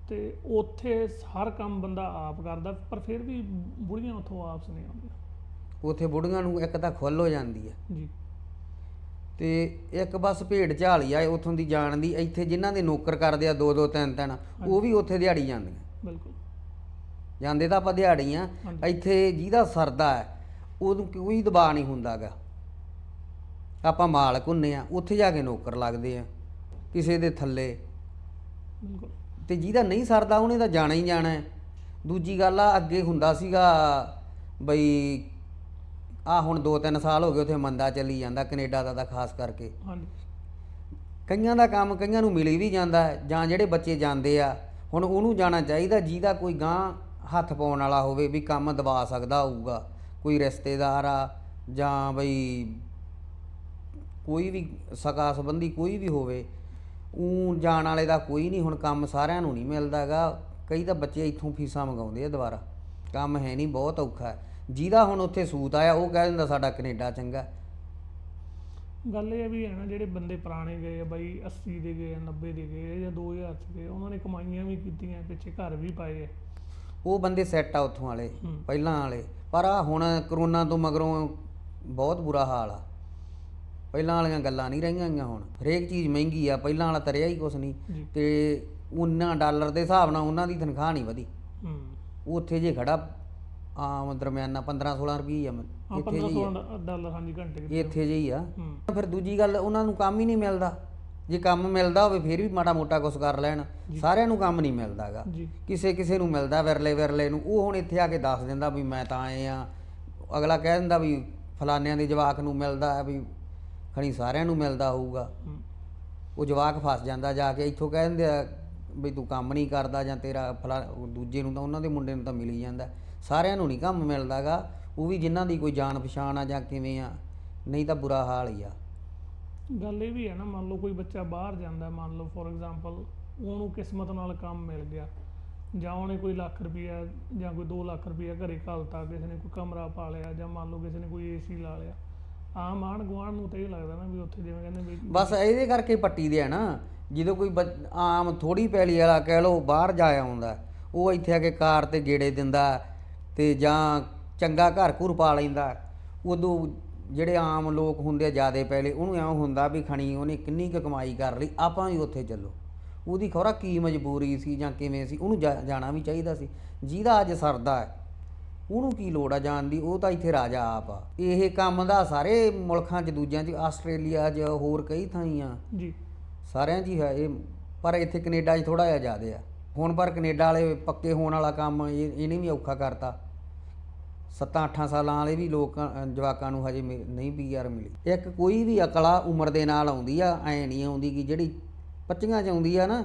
ਤੇ ਉੱਥੇ ਹਰ ਕੰਮ ਬੰਦਾ ਆਪ ਕਰਦਾ ਪਰ ਫਿਰ ਵੀ ਬੁੜੀਆਂ ਉੱਥੋਂ ਆਪਸ ਨਹੀਂ ਆਉਂਦੀਆਂ। ਉੱਥੇ ਬੁੜੀਆਂ ਨੂੰ ਇੱਕ ਤਾਂ ਖੁੱਲ ਹੋ ਜਾਂਦੀ ਆ। ਜੀ। ਤੇ ਇੱਕ ਬਸ ਭੇਡ ਝਾਲੀ ਆ ਉੱਥੋਂ ਦੀ ਜਾਣ ਦੀ ਇੱਥੇ ਜਿਨ੍ਹਾਂ ਦੇ ਨੌਕਰ ਕਰਦੇ ਆ ਦੋ ਦੋ ਤਿੰਨ ਤਿੰਨ ਉਹ ਵੀ ਉੱਥੇ ਦਿਹਾੜੀ ਜਾਂਦੀਆਂ। ਬਿਲਕੁਲ। ਜਾਂਦੇ ਤਾਂ ਆਪਾਂ ਦਿਹਾੜੀ ਆ ਹਾਂਜੀ। ਇੱਥੇ ਜਿਹਦਾ ਸਰਦਾ ਹੈ ਉਹਨੂੰ ਕੋਈ ਦਬਾਅ ਨਹੀਂ ਹੁੰਦਾਗਾ। ਆਪਾਂ ਮਾਲਕ ਹੁੰਨੇ ਆ ਉੱਥੇ ਜਾ ਕੇ ਨੌਕਰ ਲੱਗਦੇ ਆ ਕਿਸੇ ਦੇ ਥੱਲੇ। ਬਿਲਕੁਲ। ਤੇ ਜਿਹਦਾ ਨਹੀਂ ਸਰਦਾ ਉਹਨੇ ਤਾਂ ਜਾਣਾ ਹੀ ਜਾਣਾ ਹੈ। ਦੂਜੀ ਗੱਲ ਆ ਅੱਗੇ ਹੁੰਦਾ ਸੀਗਾ ਬਈ ਆ ਹੁਣ 2-3 ਸਾਲ ਹੋ ਗਏ ਉੱਥੇ ਮੰਦਾ ਚੱਲੀ ਜਾਂਦਾ ਕੈਨੇਡਾ ਦਾ ਤਾਂ ਖਾਸ ਕਰਕੇ। ਹਾਂਜੀ। ਕਈਆਂ ਦਾ ਕੰਮ ਕਈਆਂ ਨੂੰ ਮਿਲੀ ਵੀ ਜਾਂਦਾ ਹੈ, ਜਾਂ ਜਿਹੜੇ ਬੱਚੇ ਜਾਂਦੇ ਆ ਹੁਣ ਉਹਨੂੰ ਜਾਣਾ ਚਾਹੀਦਾ ਜਿਹਦਾ ਕੋਈ ਗਾਂ ਹੱਥ ਪਾਉਣ ਵਾਲਾ ਹੋਵੇ ਵੀ ਕੰਮ ਦਬਾ ਸਕਦਾ ਹੋਊਗਾ ਕੋਈ ਰਿਸ਼ਤੇਦਾਰ ਆ ਜਾਂ ਬਈ ਕੋਈ ਵੀ ਸਕਾ ਸੰਬੰਧੀ ਕੋਈ ਵੀ ਹੋਵੇ ਉਹ ਜਾਣ ਵਾਲੇ ਦਾ ਕੋਈ ਨਹੀਂ ਹੁਣ ਕੰਮ ਸਾਰਿਆਂ ਨੂੰ ਨਹੀਂ ਮਿਲਦਾਗਾ ਕਈ ਤਾਂ ਬੱਚੇ ਇੱਥੋਂ ਫੀਸਾਂ ਮੰਗਾਉਂਦੇ ਆ ਦੁਬਾਰਾ। ਕੰਮ ਹੈ ਨਹੀਂ ਬਹੁਤ ਔਖਾ ਹੈ। ਜਿਹਦਾ ਹੁਣ ਉੱਥੇ ਸੂਤ ਆਇਆ ਉਹ ਕਹਿ ਦਿੰਦਾ ਸਾਡਾ ਕੈਨੇਡਾ ਚੰਗਾ ਗੱਲ ਇਹ ਵੀ ਹੈ ਨਾ ਜਿਹੜੇ ਬੰਦੇ ਪੁਰਾਣੇ ਗਏ ਆ ਬਾਈ 80 ਦੇ ਗਏ ਆ 90 ਦੇ ਗਏ ਜਾਂ 2000 ਚ ਗਏ ਉਹਨਾਂ ਨੇ ਕਮਾਈਆਂ ਵੀ ਕੀਤੀਆਂ ਪਿੱਛੇ ਘਰ ਵੀ ਪਾਏ ਆ। ਉਹ ਬੰਦੇ ਸੈੱਟ ਆ ਉੱਥੋਂ ਵਾਲੇ। ਪਹਿਲਾਂ ਵਾਲੇ। ਪਰ ਆ ਹੁਣ ਕਰੋਨਾ ਤੋਂ ਮਗਰੋਂ ਬਹੁਤ ਬੁਰਾ ਹਾਲ ਆ। ਪਹਿਲਾਂ ਵਾਲੀਆਂ ਗੱਲਾਂ ਨਹੀਂ ਰਹੀਆਂ ਗਈਆਂ ਹੁਣ। ਹਰੇਕ ਚੀਜ਼ ਮਹਿੰਗੀ ਆ ਪਹਿਲਾਂ ਵਾਲਾ ਤਰਿਆ ਹੀ ਕੁਛ ਨਹੀਂ। ਜੀ। ਤੇ ਉਹਨਾਂ ਡਾਲਰ ਦੇ ਹਿਸਾਬ ਨਾਲ ਉਹਨਾਂ ਦੀ ਤਨਖਾਹ ਨਹੀਂ ਵਧੀ। ਉੱਥੇ ਜੇ ਖੜਾ ਆਮ ਦਰਮਿਆਨਾ 15 16 ਰੁਪਏ ਆ ਮੈਂ- ਇੱਥੇ ਜੀ 1500 ਡਾਲਰ ਹਾਂਜੀ ਘੰਟੇ ਦੇ ਇੱਥੇ ਜਿਹੀ ਆ। ਫਿਰ ਦੂਜੀ ਗੱਲ ਉਹਨਾਂ ਨੂੰ ਕੰਮ ਹੀ ਨਹੀਂ ਮਿਲਦਾ। ਜੇ ਕੰਮ ਮਿਲਦਾ ਹੋਵੇ ਫਿਰ ਵੀ ਮਾੜਾ ਮੋਟਾ ਕੁਛ ਕਰ ਲੈਣ। ਸਾਰਿਆਂ ਨੂੰ ਕੰਮ ਨਹੀਂ ਮਿਲਦਾਗਾ ਜੀ। ਕਿਸੇ ਕਿਸੇ ਨੂੰ ਮਿਲਦਾ ਵਿਰਲੇ ਵਿਰਲੇ ਨੂੰ। ਉਹ ਹੁਣ ਇੱਥੇ ਆ ਕੇ ਦੱਸ ਦਿੰਦਾ ਵੀ ਮੈਂ ਤਾਂ ਆਏ ਆ। ਅਗਲਾ ਕਹਿ ਦਿੰਦਾ ਵੀ ਫਲਾਨਿਆਂ ਦੇ ਜਵਾਕ ਨੂੰ ਮਿਲਦਾ ਵੀ ਖਣੀ ਸਾਰਿਆਂ ਨੂੰ ਮਿਲਦਾ ਹੋਊਗਾ। ਉਹ ਜਵਾਕ ਫਸ ਜਾਂਦਾ ਜਾ ਕੇ ਇੱਥੋਂ ਕਹਿ ਦਿੰਦੇ ਆ ਵੀ ਤੂੰ ਕੰਮ ਨਹੀਂ ਕਰਦਾ ਜਾਂ ਤੇਰਾ ਫਲਾ ਦੂਜੇ ਨੂੰ ਤਾਂ ਉਹਨਾਂ ਦੇ ਮੁੰਡੇ ਨੂੰ ਤਾਂ ਮਿਲ ਹੀ ਜਾਂਦਾ। ਸਾਰਿਆਂ ਨੂੰ ਨਹੀਂ ਕੰਮ ਮਿਲਦਾਗਾ। ਉਹ ਵੀ ਜਿਨ੍ਹਾਂ ਦੀ ਕੋਈ ਜਾਣ ਪਛਾਣ ਆ ਜਾਂ ਕਿਵੇਂ ਆ ਨਹੀਂ ਤਾਂ ਬੁਰਾ ਹਾਲ ਹੀ ਆ। ਗੱਲ ਇਹ ਵੀ ਹੈ ਨਾ ਮੰਨ ਲਓ ਕੋਈ ਬੱਚਾ ਬਾਹਰ ਜਾਂਦਾ ਮੰਨ ਲਓ ਫੋਰ ਐਗਜ਼ਾਮਪਲ ਉਹਨੂੰ ਕਿਸਮਤ ਨਾਲ ਕੰਮ ਮਿਲ ਗਿਆ ਜਾਂ ਉਹਨੇ ਕੋਈ ਲੱਖ ਰੁਪਈਆ ਜਾਂ ਕੋਈ 2 ਲੱਖ ਰੁਪਈਆ ਘਰੇ ਘਲਤਾ ਕਿਸੇ ਨੇ ਕੋਈ ਕਮਰਾ ਪਾ ਲਿਆ ਜਾਂ ਮੰਨ ਲਓ ਕਿਸੇ ਨੇ ਕੋਈ ਏਸੀ ਲਾ ਲਿਆ। ਆਮ ਆਣ ਗੁਆਂਢ ਨੂੰ ਤਾਂ ਇਹ ਲੱਗਦਾ ਨਾ ਵੀ ਉੱਥੇ ਜਿਵੇਂ ਕਹਿੰਦੇ ਵੀ ਬਸ ਇਹਦੇ ਕਰਕੇ ਪੱਟੀ ਦੇ ਆ ਨਾ, ਜਦੋਂ ਕੋਈ ਬੱਚ- ਆਮ ਥੋੜੀ ਪੈਲੀ ਵਾਲਾ ਕਹਿ ਲੋ ਬਾਹਰ ਜਾ ਆਉਂਦਾ, ਉਹ ਇੱਥੇ ਆ ਕੇ ਕਾਰ ਤੇ ਗੇੜੇ ਦਿੰਦਾ ਤੇ ਜਾਂ ਚੰਗਾ ਘਰ ਘੁਰ ਪਾ ਲੈਂਦਾ, ਉਦੋਂ ਜਿਹੜੇ ਆਮ ਲੋਕ ਹੁੰਦੇ ਆ ਜਿਆਦੇ ਪੈਲੇ, ਉਹਨੂੰ ਐਂ ਹੁੰਦਾ ਵੀ ਖਣੀ ਉਹਨੇ ਕਿੰਨੀ ਕੁ ਕਮਾਈ ਕਰ ਲਈ, ਆਪਾਂ ਵੀ ਉੱਥੇ ਚੱਲੋ। ਉਹਦੀ ਖੌਰਾ ਕੀ ਮਜਬੂਰੀ ਸੀ ਜਾਂ ਕਿਵੇਂ ਸੀ, ਉਹਨੂੰ ਜਾ- ਜਾਣਾ ਵੀ ਚਾਹੀਦਾ ਸੀ। ਜਿਹਦਾ ਅੱਜ ਸਰਦਾ ਹੈ ਉਹਨੂੰ ਕੀ ਲੋੜ ਆ ਜਾਣ ਦੀ? ਉਹ ਤਾਂ ਇੱਥੇ ਰਾਜਾ ਆਪ ਆ। ਇਹ ਕੰਮ ਦਾ ਸਾਰੇ ਮੁਲਕਾਂ 'ਚ ਦੂਜਿਆਂ 'ਚ ਆਸਟ੍ਰੇਲੀਆ 'ਚ ਹੋਰ ਕਈ ਥਾਈਂ ਆ। ਜੀ। ਸਾਰਿਆਂ 'ਚ ਹੀ ਹੈ ਇਹ। ਪਰ ਇੱਥੇ ਕੈਨੇਡਾ 'ਚ ਥੋੜਾ ਜਿਹਾ ਜ਼ਿਆਦੇ ਆ। ਹੁਣ ਪਰ ਕੈਨੇਡਾ ਵਾਲੇ ਪੱਕੇ ਹੋਣ ਵਾਲਾ ਕੰਮ ਇਹ ਇਹਨੇ ਵੀ ਔਖਾ ਕਰਤਾ। 7-8 ਸਾਲਾਂ ਵਾਲੇ ਵੀ ਲੋਕਾਂ ਜਵਾਕਾਂ ਨੂੰ ਹਜੇ ਨਹੀਂ ਪੀਆਰ ਮਿਲੀ। ਇੱਕ ਕੋਈ ਵੀ ਅਕਲਾ ਉਮਰ ਦੇ ਨਾਲ ਆਉਂਦੀ ਆ ਐ ਨਹੀਂ ਆਉਂਦੀ ਕਿ ਜਿਹੜੀ 25 ਚ ਆਉਂਦੀ ਆ ਨਾ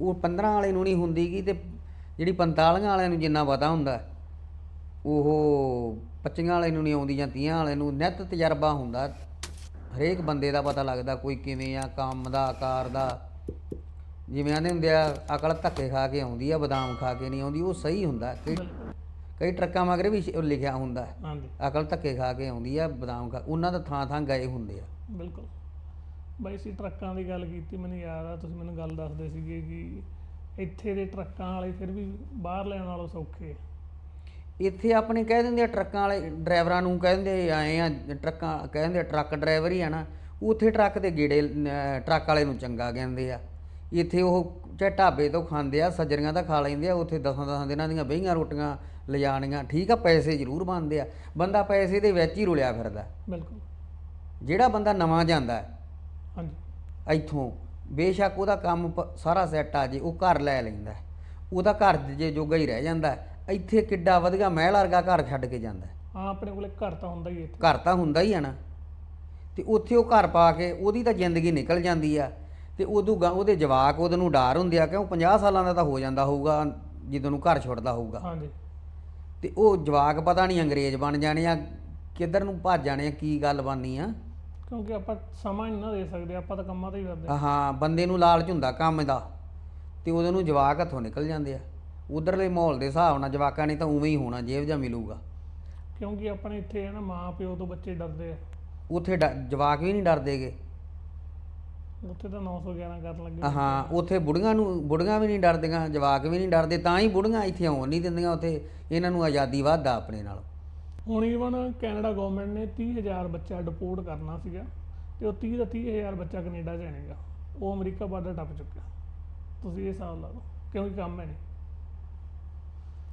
ਉਹ 15 ਵਾਲੇ ਨੂੰ ਨਹੀਂ ਹੁੰਦੀ ਗੀ ਤੇ ਜਿਹੜੀ 45 ਵਾਲਿਆਂ ਨੂੰ ਜਿੰਨਾ ਪਤਾ ਹੁੰਦਾ। ਉਹ 25 ਵਾਲੇ ਨੂੰ ਨਹੀਂ ਆਉਂਦੀ ਜਾਂ 30 ਵਾਲੇ ਨੂੰ ਨਿਤ ਤਜਰਬਾ ਹੁੰਦਾ। ਹਰੇਕ ਬੰਦੇ ਦਾ ਪਤਾ ਲੱਗਦਾ ਕੋਈ ਕਿਵੇਂ ਆ ਕੰਮ ਦਾ ਆਕਾਰ ਦਾ। ਜਿਵੇਂ ਆਂਦੇ ਹੁੰਦੇ ਆ ਅਕਲ ਧੱਕੇ ਖਾ ਕੇ ਆਉਂਦੀ ਆ ਬਦਾਮ ਖਾ ਕੇ ਨਹੀਂ ਆਉਂਦੀ ਉਹ ਸਹੀ ਹੁੰਦਾ। ਕਈ ਟਰੱਕਾਂ ਮਗਰ ਵੀ ਸ਼- ਲਿਖਿਆ ਹੁੰਦਾ। ਹਾਂਜੀ। ਅਕਲ ਧੱਕੇ ਖਾ ਕੇ ਆਉਂਦੀ ਆ ਬਦਾਮ ਖਾ ਉਹਨਾਂ ਦਾ ਥਾਂ ਥਾਂ ਗਏ ਹੁੰਦੇ ਆ। ਬਿਲਕੁਲ। ਬਾਈ ਸੀ ਟਰੱਕਾਂ ਦੀ ਗੱਲ ਕੀਤੀ ਮੈਨੂੰ ਯਾਦ ਆ ਤੁਸੀਂ ਮੈਨੂੰ ਗੱਲ ਦੱਸਦੇ ਸੀਗੇ ਕਿ ਇੱਥੇ ਦੇ ਟਰੱਕਾਂ ਵਾਲੇ ਫਿਰ ਵੀ ਬਾਹਰ ਲੈਣ ਨਾਲੋਂ ਸੌਖੇ ਆ। ਇੱਥੇ ਆਪਣੇ ਕਹਿ ਦਿੰਦੇ ਆ ਟਰੱਕਾਂ ਵਾਲੇ ਡਰਾਈਵਰਾਂ ਨੂੰ ਕਹਿ ਦਿੰਦੇ ਆਏ ਆ ਟਰੱਕਾਂ ਕਹਿ ਦਿੰਦੇ ਟਰੱਕ ਡਰਾਈਵਰ ਹੀ ਆ ਨਾ ਉੱਥੇ ਟਰੱਕ ਦੇ ਗੇੜੇ ਟਰੱਕ ਵਾਲੇ ਨੂੰ ਚੰਗਾ ਕਹਿੰਦੇ ਆ। ਇੱਥੇ ਉਹ ਚਾਹੇ ਢਾਬੇ ਤੋਂ ਖਾਂਦੇ ਆ ਸੱਜਰੀਆਂ ਤਾਂ ਖਾ ਲੈਂਦੇ ਆ ਉੱਥੇ ਦਸਾਂ ਦਸਾਂ ਦਿਨਾਂ ਦੀਆਂ ਬਹੀਆਂ ਰੋਟੀਆਂ ਲਿਜਾਣੀਆਂ ਠੀਕ ਆ ਪੈਸੇ ਜ਼ਰੂਰ ਬਣਦੇ ਆ। ਬੰਦਾ ਪੈਸੇ ਦੇ ਵਿੱਚ ਹੀ ਰੁਲਿਆ ਫਿਰਦਾ। ਬਿਲਕੁਲ। ਜਿਹੜਾ ਬੰਦਾ ਨਵਾਂ ਜਾਂਦਾ ਹੈ, ਹਾਂਜੀ। ਇੱਥੋਂ ਬੇਸ਼ੱਕ ਉਹਦਾ ਕੰਮ ਸਾਰਾ ਸੈੱਟ ਆ ਜੇ ਉਹ ਘਰ ਲੈ ਲੈਂਦਾ। ਉਹਦਾ ਘਰ ਜੇ ਜੋਗਾ ਹੀ ਰਹਿ ਜਾਂਦਾ। ਇੱਥੇ ਕਿੱਡਾ ਵਧੀਆ ਮਹਿਲ ਵਰਗਾ ਘਰ ਛੱਡ ਕੇ ਜਾਂਦਾ ਹੈ। ਆਪਣੇ ਕੋਲੇ ਘਰ ਤਾਂ ਹੁੰਦਾ ਹੀ ਇੱਥੇ। ਘਰ ਤਾਂ ਹੁੰਦਾ ਹੀ ਆ ਨਾ। ਤੇ ਉੱਥੇ ਉਹ ਘਰ ਪਾ ਕੇ ਉਹਦੀ ਤਾਂ ਜ਼ਿੰਦਗੀ ਨਿਕਲ ਜਾਂਦੀ ਆ ਤੇ ਉਦੋਂ ਗਾ ਉਹਦੇ ਜਵਾਕ ਉਹਦੇ ਨੂੰ ਡਰ ਹੁੰਦੇ ਆ ਕਿਉਂ 50 ਸਾਲਾਂ ਦਾ ਤਾਂ ਹੋ ਜਾਂਦਾ ਹੋਊਗਾ ਜਦੋਂ ਨੂੰ ਘਰ ਛੁੱਟਦਾ ਹੋਊਗਾ। ਹਾਂਜੀ। ਤੇ ਉਹ ਜਵਾਕ ਪਤਾ ਨਹੀਂ ਅੰਗਰੇਜ਼ ਬਣ ਜਾਣੇ ਆ ਕਿੱਧਰ ਨੂੰ ਭੱਜ ਜਾਣੇ ਆ ਕੀ ਗੱਲ ਬਣਨੀ ਆ। ਕਿਉਂਕਿ ਆਪਾਂ ਸਮਾਂ ਨਹੀਂ ਨਾ ਦੇ ਸਕਦੇ ਆਪਾਂ ਤਾਂ ਕੰਮਾਂ ਤੇ ਹੀ ਕਰਦੇ ਹਾਂ ਬੰਦੇ ਨੂੰ ਲਾਲਚ ਹੁੰਦਾ ਕੰਮ ਦਾ ਤੇ ਉਹਦੇ ਨੂੰ ਜਵਾਕ ਹੱਥੋਂ ਨਿਕਲ ਜਾਂਦੇ ਆ। ਉਧਰਲੇ ਮਾਹੌਲ ਦੇ ਹਿਸਾਬ ਨਾਲ ਜਵਾਕਾਂ ਨੇ ਤਾਂ ਉਵੇਂ ਹੀ ਹੋਣਾ ਜੇਬ ਜਾਂ ਮਿਲੂਗਾ। ਕਿਉਂਕਿ ਆਪਣੇ ਇੱਥੇ ਹੈ ਨਾ ਮਾਂ ਪਿਓ ਤੋਂ ਬੱਚੇ ਡਰਦੇ ਆ। ਉੱਥੇ ਡ- ਜਵਾਕ ਵੀ ਨਹੀਂ ਡਰਦੇਗੇ ਉੱਥੇ ਤਾਂ 911 ਕਰਨ ਲੱਗੇ ਹਾਂ ਉੱਥੇ ਬੁੜੀਆਂ ਨੂੰ ਬੁੜੀਆਂ ਵੀ ਨਹੀਂ ਡਰਦੀਆਂ ਜਵਾਕ ਵੀ ਨਹੀਂ ਡਰਦੇ ਤਾਂ ਹੀ ਬੁੜੀਆਂ ਇੱਥੇ ਆਉਣ ਨਹੀਂ ਦਿੰਦੀਆਂ ਉੱਥੇ। ਇਹਨਾਂ ਨੂੰ ਆਜ਼ਾਦੀ ਵੱਧਦਾ ਆਪਣੇ ਨਾਲ। ਹੁਣ ਈਵਨ ਕੈਨੇਡਾ ਗਵਰਨਮੈਂਟ ਨੇ 30000 ਬੱਚਾ ਡਿਪੋਰਟ ਕਰਨਾ ਸੀਗਾ ਤੇ ਉਹ 30 ਦਾ 30000 ਬੱਚਾ ਕੈਨੇਡਾ ਚ ਆਣੇਗਾ ਉਹ ਅਮਰੀਕਾ ਬਾਰਡਰ ਟੱਪ ਚੁੱਕਾ ਤੁਸੀਂ ਇਹ ਹਿਸਾਬ ਲਾ ਲਓ ਕਿਉਂਕਿ ਕੰਮ ਹੈ ਨਹੀਂ।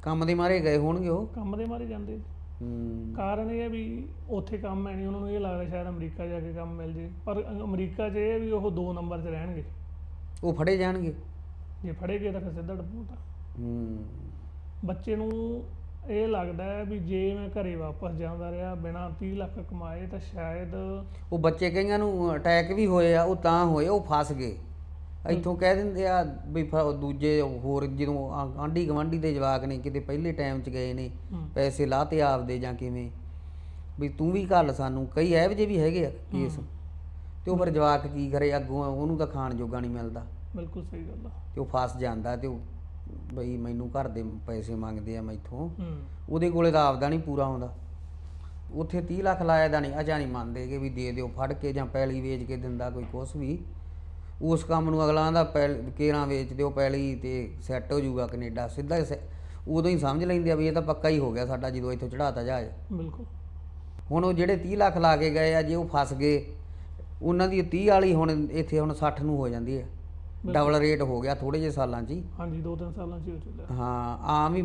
ਕੰਮ ਦੇ ਮਾਰੇ ਗਏ ਹੋਣਗੇ ਉਹ? ਕੰਮ ਦੇ ਮਾਰੇ ਜਾਂਦੇ ਹੂੰ। ਕਾਰਨ ਇਹ ਹੈ ਵੀ ਉੱਥੇ ਕੰਮ ਹੈ ਨਹੀਂ ਉਹਨਾਂ ਨੂੰ ਇਹ ਲੱਗਦਾ ਸ਼ਾਇਦ ਅਮਰੀਕਾ ਜਾ ਕੇ ਕੰਮ ਮਿਲ ਜੇ। ਪਰ ਅ- ਅਮਰੀਕਾ 'ਚ ਇਹ ਹੈ ਵੀ ਉਹ ਦੋ ਨੰਬਰ 'ਚ ਰਹਿਣਗੇ। ਉਹ ਫੜੇ ਜਾਣਗੇ? ਜੇ ਫੜੇ ਗਏ ਤਾਂ ਫਿਰ ਸਿੱਧਾ ਆ ਹੂੰ। ਬੱਚੇ ਨੂੰ ਇਹ ਲੱਗਦਾ ਹੈ ਵੀ ਜੇ ਮੈਂ ਘਰੇ ਵਾਪਸ ਜਾਂਦਾ ਰਿਹਾ ਬਿਨਾਂ 30 ਲੱਖ ਕਮਾਏ ਤਾਂ ਸ਼ਾਇਦ ਉਹ ਬੱਚੇ ਕਈਆਂ ਨੂੰ ਅਟੈਕ ਵੀ ਹੋਏ ਆ ਉਹ ਤਾਂ ਹੋਏ ਉਹ ਫਸ ਗਏ। ਇੱਥੋਂ ਕਹਿ ਦਿੰਦੇ ਆ ਵੀ ਫ- ਦੂਜੇ ਹੋਰ ਜਦੋਂ ਆਂਢੀ ਗਵਾਂਢੀ ਦੇ ਜਵਾਕ ਨੇ ਕਿਤੇ ਪਹਿਲੇ ਟਾਈਮ 'ਚ ਗਏ ਨੇ। ਪੈਸੇ ਲਾਤੇ ਆਪਦੇ ਜਾਂ ਕਿਵੇਂ। ਵੀ ਤੂੰ ਵੀ ਘੱਲ ਸਾਨੂੰ ਕਈ ਐਵ ਜੇ ਵੀ ਹੈਗੇ ਆ ਕੇਸ ਤੇ ਉਹ ਫਿਰ ਜਵਾਕ ਕੀ ਕਰੇ ਅੱਗੋਂ ਉਹਨੂੰ ਤਾਂ ਖਾਣ ਜੋਗਾ ਨਹੀਂ ਮਿਲਦਾ। ਬਿਲਕੁਲ ਸਹੀ ਗੱਲ ਆ। ਤੇ ਉਹ ਫਸ ਜਾਂਦਾ ਤੇ ਉਹ ਬਈ ਮੈਨੂੰ ਘਰ ਦੇ ਪੈਸੇ ਮੰਗਦੇ ਆ ਮੈਥੋਂ। ਹੂੰ। ਉਹਦੇ ਕੋਲੇ ਤਾਂ ਆਪਦਾ ਨਹੀਂ ਪੂਰਾ ਹੁੰਦਾ। ਉੱਥੇ 30 ਲੱਖ ਲਾਇਆ ਦਾ ਨਹੀਂ ਅਜਾ ਨਹੀਂ ਮੰਨਦੇ ਕਿ ਵੀ ਦੇ ਦਿਓ ਫੜ ਕੇ ਜਾਂ ਪੈਲੀ ਵੇਚ ਕੇ ਦਿੰਦਾ ਕੋਈ ਕੁਛ ਵੀ। ਉਸ ਕੰਮ ਨੂੰ ਅਗਲਾ ਆਂਦਾ ਕੇਰਾਂ ਵੇਚ ਦਿਓ ਪੈਲੀ ਤੇ ਸੈੱਟ ਹੋ ਜਾਊਗਾ ਕੈਨੇਡਾ। ਸਿੱਧਾ ਉਦੋਂ ਹੀ ਸਮਝ ਲੈਂਦੇ ਆ ਵੀ ਇਹ ਤਾਂ ਪੱਕਾ ਹੀ ਹੋ ਗਿਆ ਸਾਡਾ ਜਦੋਂ ਇੱਥੋਂ ਚੜਾਤਾ ਜਹਾਜ਼ ਬਿਲਕੁਲ। ਹੁਣ ਉਹ ਜਿਹੜੇ 30 ਲੱਖ ਲਾ ਕੇ ਗਏ ਆ ਜੇ ਉਹ ਫਸ ਗਏ ਉਹਨਾਂ ਦੀ 30 ਵਾਲੀ ਹੁਣ ਇੱਥੇ ਹੁਣ 60 ਨੂੰ ਹੋ ਜਾਂਦੀ ਹੈ ਡਬਲ ਰੇਟ ਹੋ ਗਿਆ ਥੋੜੇ ਜਿਹੇ ਸਾਲਾਂ 'ਚ ਹੀ। ਹਾਂਜੀ ਦੋ ਤਿੰਨ ਸਾਲਾਂ 'ਚ ਹੀ ਹਾਂ ਆਮ ਹੀ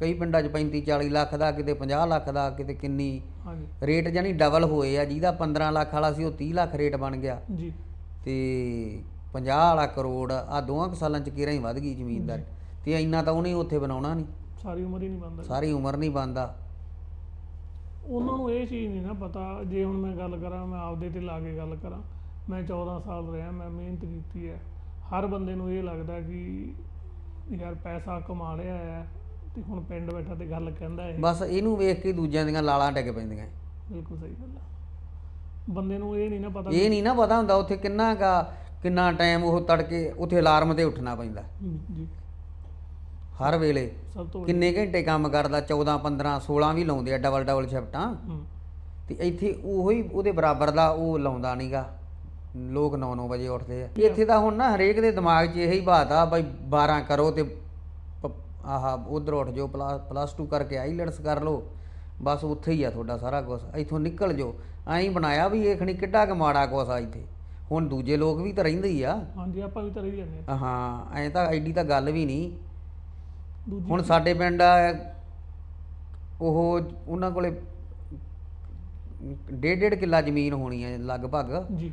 ਕਈ ਪਿੰਡਾਂ 'ਚ 35 40 ਲੱਖ ਦਾ ਕਿਤੇ 50 ਲੱਖ ਦਾ ਕਿਤੇ ਕਿੰਨੀ ਹਾਂਜੀ। ਰੇਟ ਜਾਨੀ ਡਬਲ ਹੋਏ ਆ ਜਿਹਦਾ 15 ਲੱਖ ਵਾਲਾ ਸੀ ਉਹ 30 ਲੱਖ ਰੇਟ ਬਣ ਗਿਆ। ਜੀ। ਤੇ 50 ਵਾਲਾ ਕਰੋੜ ਆ ਦੋਵਾਂ ਕੁ ਸਾਲਾਂ 'ਚ ਕਿਰਾਂ ਹੀ ਵੱਧ ਗਈ ਜ਼ਮੀਨਦਾਰ ਤੇ ਇੰਨਾ ਤਾਂ ਉਹਨੇ ਉੱਥੇ ਬਣਾਉਣਾ ਨਹੀਂ। ਸਾਰੀ ਉਮਰ ਹੀ ਨਹੀਂ ਬੰਦਾ ਸਾਰੀ ਉਮਰ ਨਹੀਂ ਬਣਦਾ। ਉਹਨਾਂ ਨੂੰ ਇਹ ਚੀਜ਼ ਨਹੀਂ ਨਾ ਪਤਾ। ਜੇ ਹੁਣ ਮੈਂ ਗੱਲ ਕਰਾਂ ਮੈਂ ਆਪਦੇ ਤੇ ਲਾ ਕੇ ਗੱਲ ਕਰਾਂ। ਮੈਂ 14 ਸਾਲ ਰਿਹਾ ਮੈਂ ਮਿਹਨਤ ਕੀਤੀ ਹੈ। ਹਰ ਬੰਦੇ ਨੂੰ ਇਹ ਲੱਗਦਾ ਕਿ ਯਾਰ ਪੈਸਾ ਕਮਾ ਲਿਆ ਹੈ ਤੇ ਹੁਣ ਪਿੰਡ ਬੈਠਾ ਤੇ ਗੱਲ ਕਹਿੰਦਾ ਹੈ ਬਸ ਇਹਨੂੰ ਵੇਖ ਕੇ ਦੂਜਿਆਂ ਦੀਆਂ ਲਾਲਾਂ ਡਿੱਗ ਪੈਂਦੀਆਂ। ਬਿਲਕੁਲ ਸਹੀ ਗੱਲ ਹੈ ਬੰਦੇ ਨੂੰ ਇਹ ਨਹੀਂ ਨਾ ਪਤਾ ਇਹ ਨਹੀਂ ਨਾ ਪਤਾ ਹੁੰਦਾ ਉੱਥੇ ਕਿੰਨਾ ਕਾ ਕਿੰਨਾ ਟਾਈਮ ਉਹ ਤੜਕੇ ਉੱਥੇ ਅਲਾਰਮ ਤੇ ਉੱਠਣਾ ਪੈਂਦਾ। ਜੀ। ਹਰ ਵੇਲੇ ਸਭ ਤੋਂ ਕਿੰਨੇ ਘੰਟੇ ਕੰਮ ਕਰਦਾ 14 15 16 ਵੀ ਲਾਉਂਦੇ ਆ ਡਬਲ ਡਬਲ ਸ਼ਿਫਟਾਂ ਤੇ ਇੱਥੇ ਉਹੋ ਉਹਦੇ ਬਰਾਬਰ ਦਾ ਉਹ ਲਾਉਂਦਾ ਨਹੀਂਗਾ ਲੋਕ 9-9 ਵਜੇ ਉੱਠਦੇ ਆ। ਇੱਥੇ ਤਾਂ ਹੁਣ ਨਾ ਹਰੇਕ ਦੇ ਦਿਮਾਗ 'ਚ ਇਹੀ ਬਾਤ ਆ ਬਈ 12 ਕਰੋ ਤੇ ਪ- ਆਹ ਉਧਰ ਉੱਠ ਜਾਓ ਪਲੱਸ 2 ਕਰਕੇ ਆਈਲੈਟਸ ਕਰ ਲਓ। ਬਸ ਉੱਥੇ ਹੀ ਆ ਤੁਹਾਡਾ ਸਾਰਾ ਕੁਝ ਇੱਥੋਂ ਨਿਕਲ ਜਾਓ। ਐਂ ਬਣਾਇਆ ਵੀ ਇਹ ਖਣੀ ਕਿੱਡਾ ਕੁ ਮਾੜਾ ਕੁਛ ਆ ਇੱਥੇ। ਹੁਣ ਦੂਜੇ ਲੋਕ ਵੀ ਤਾਂ ਰਹਿੰਦੇ ਹੀ ਆ। ਹਾਂਜੀ ਆਪਾਂ ਵੀ ਤਾਂ ਰਹੀ ਜਾਂਦੇ ਹਾਂ ਹਾਂ ਐਂ ਤਾਂ ਐਡੀ ਤਾਂ ਗੱਲ ਵੀ ਨਹੀਂ। ਦੂਜੀ ਹੁਣ ਸਾਡੇ ਪਿੰਡ ਆ ਉਹ ਉਹਨਾਂ ਕੋਲੇ ਡੇਢ ਡੇਢ ਕਿੱਲਾ ਜ਼ਮੀਨ ਹੋਣੀ ਹੈ ਲਗਭਗ। ਜੀ।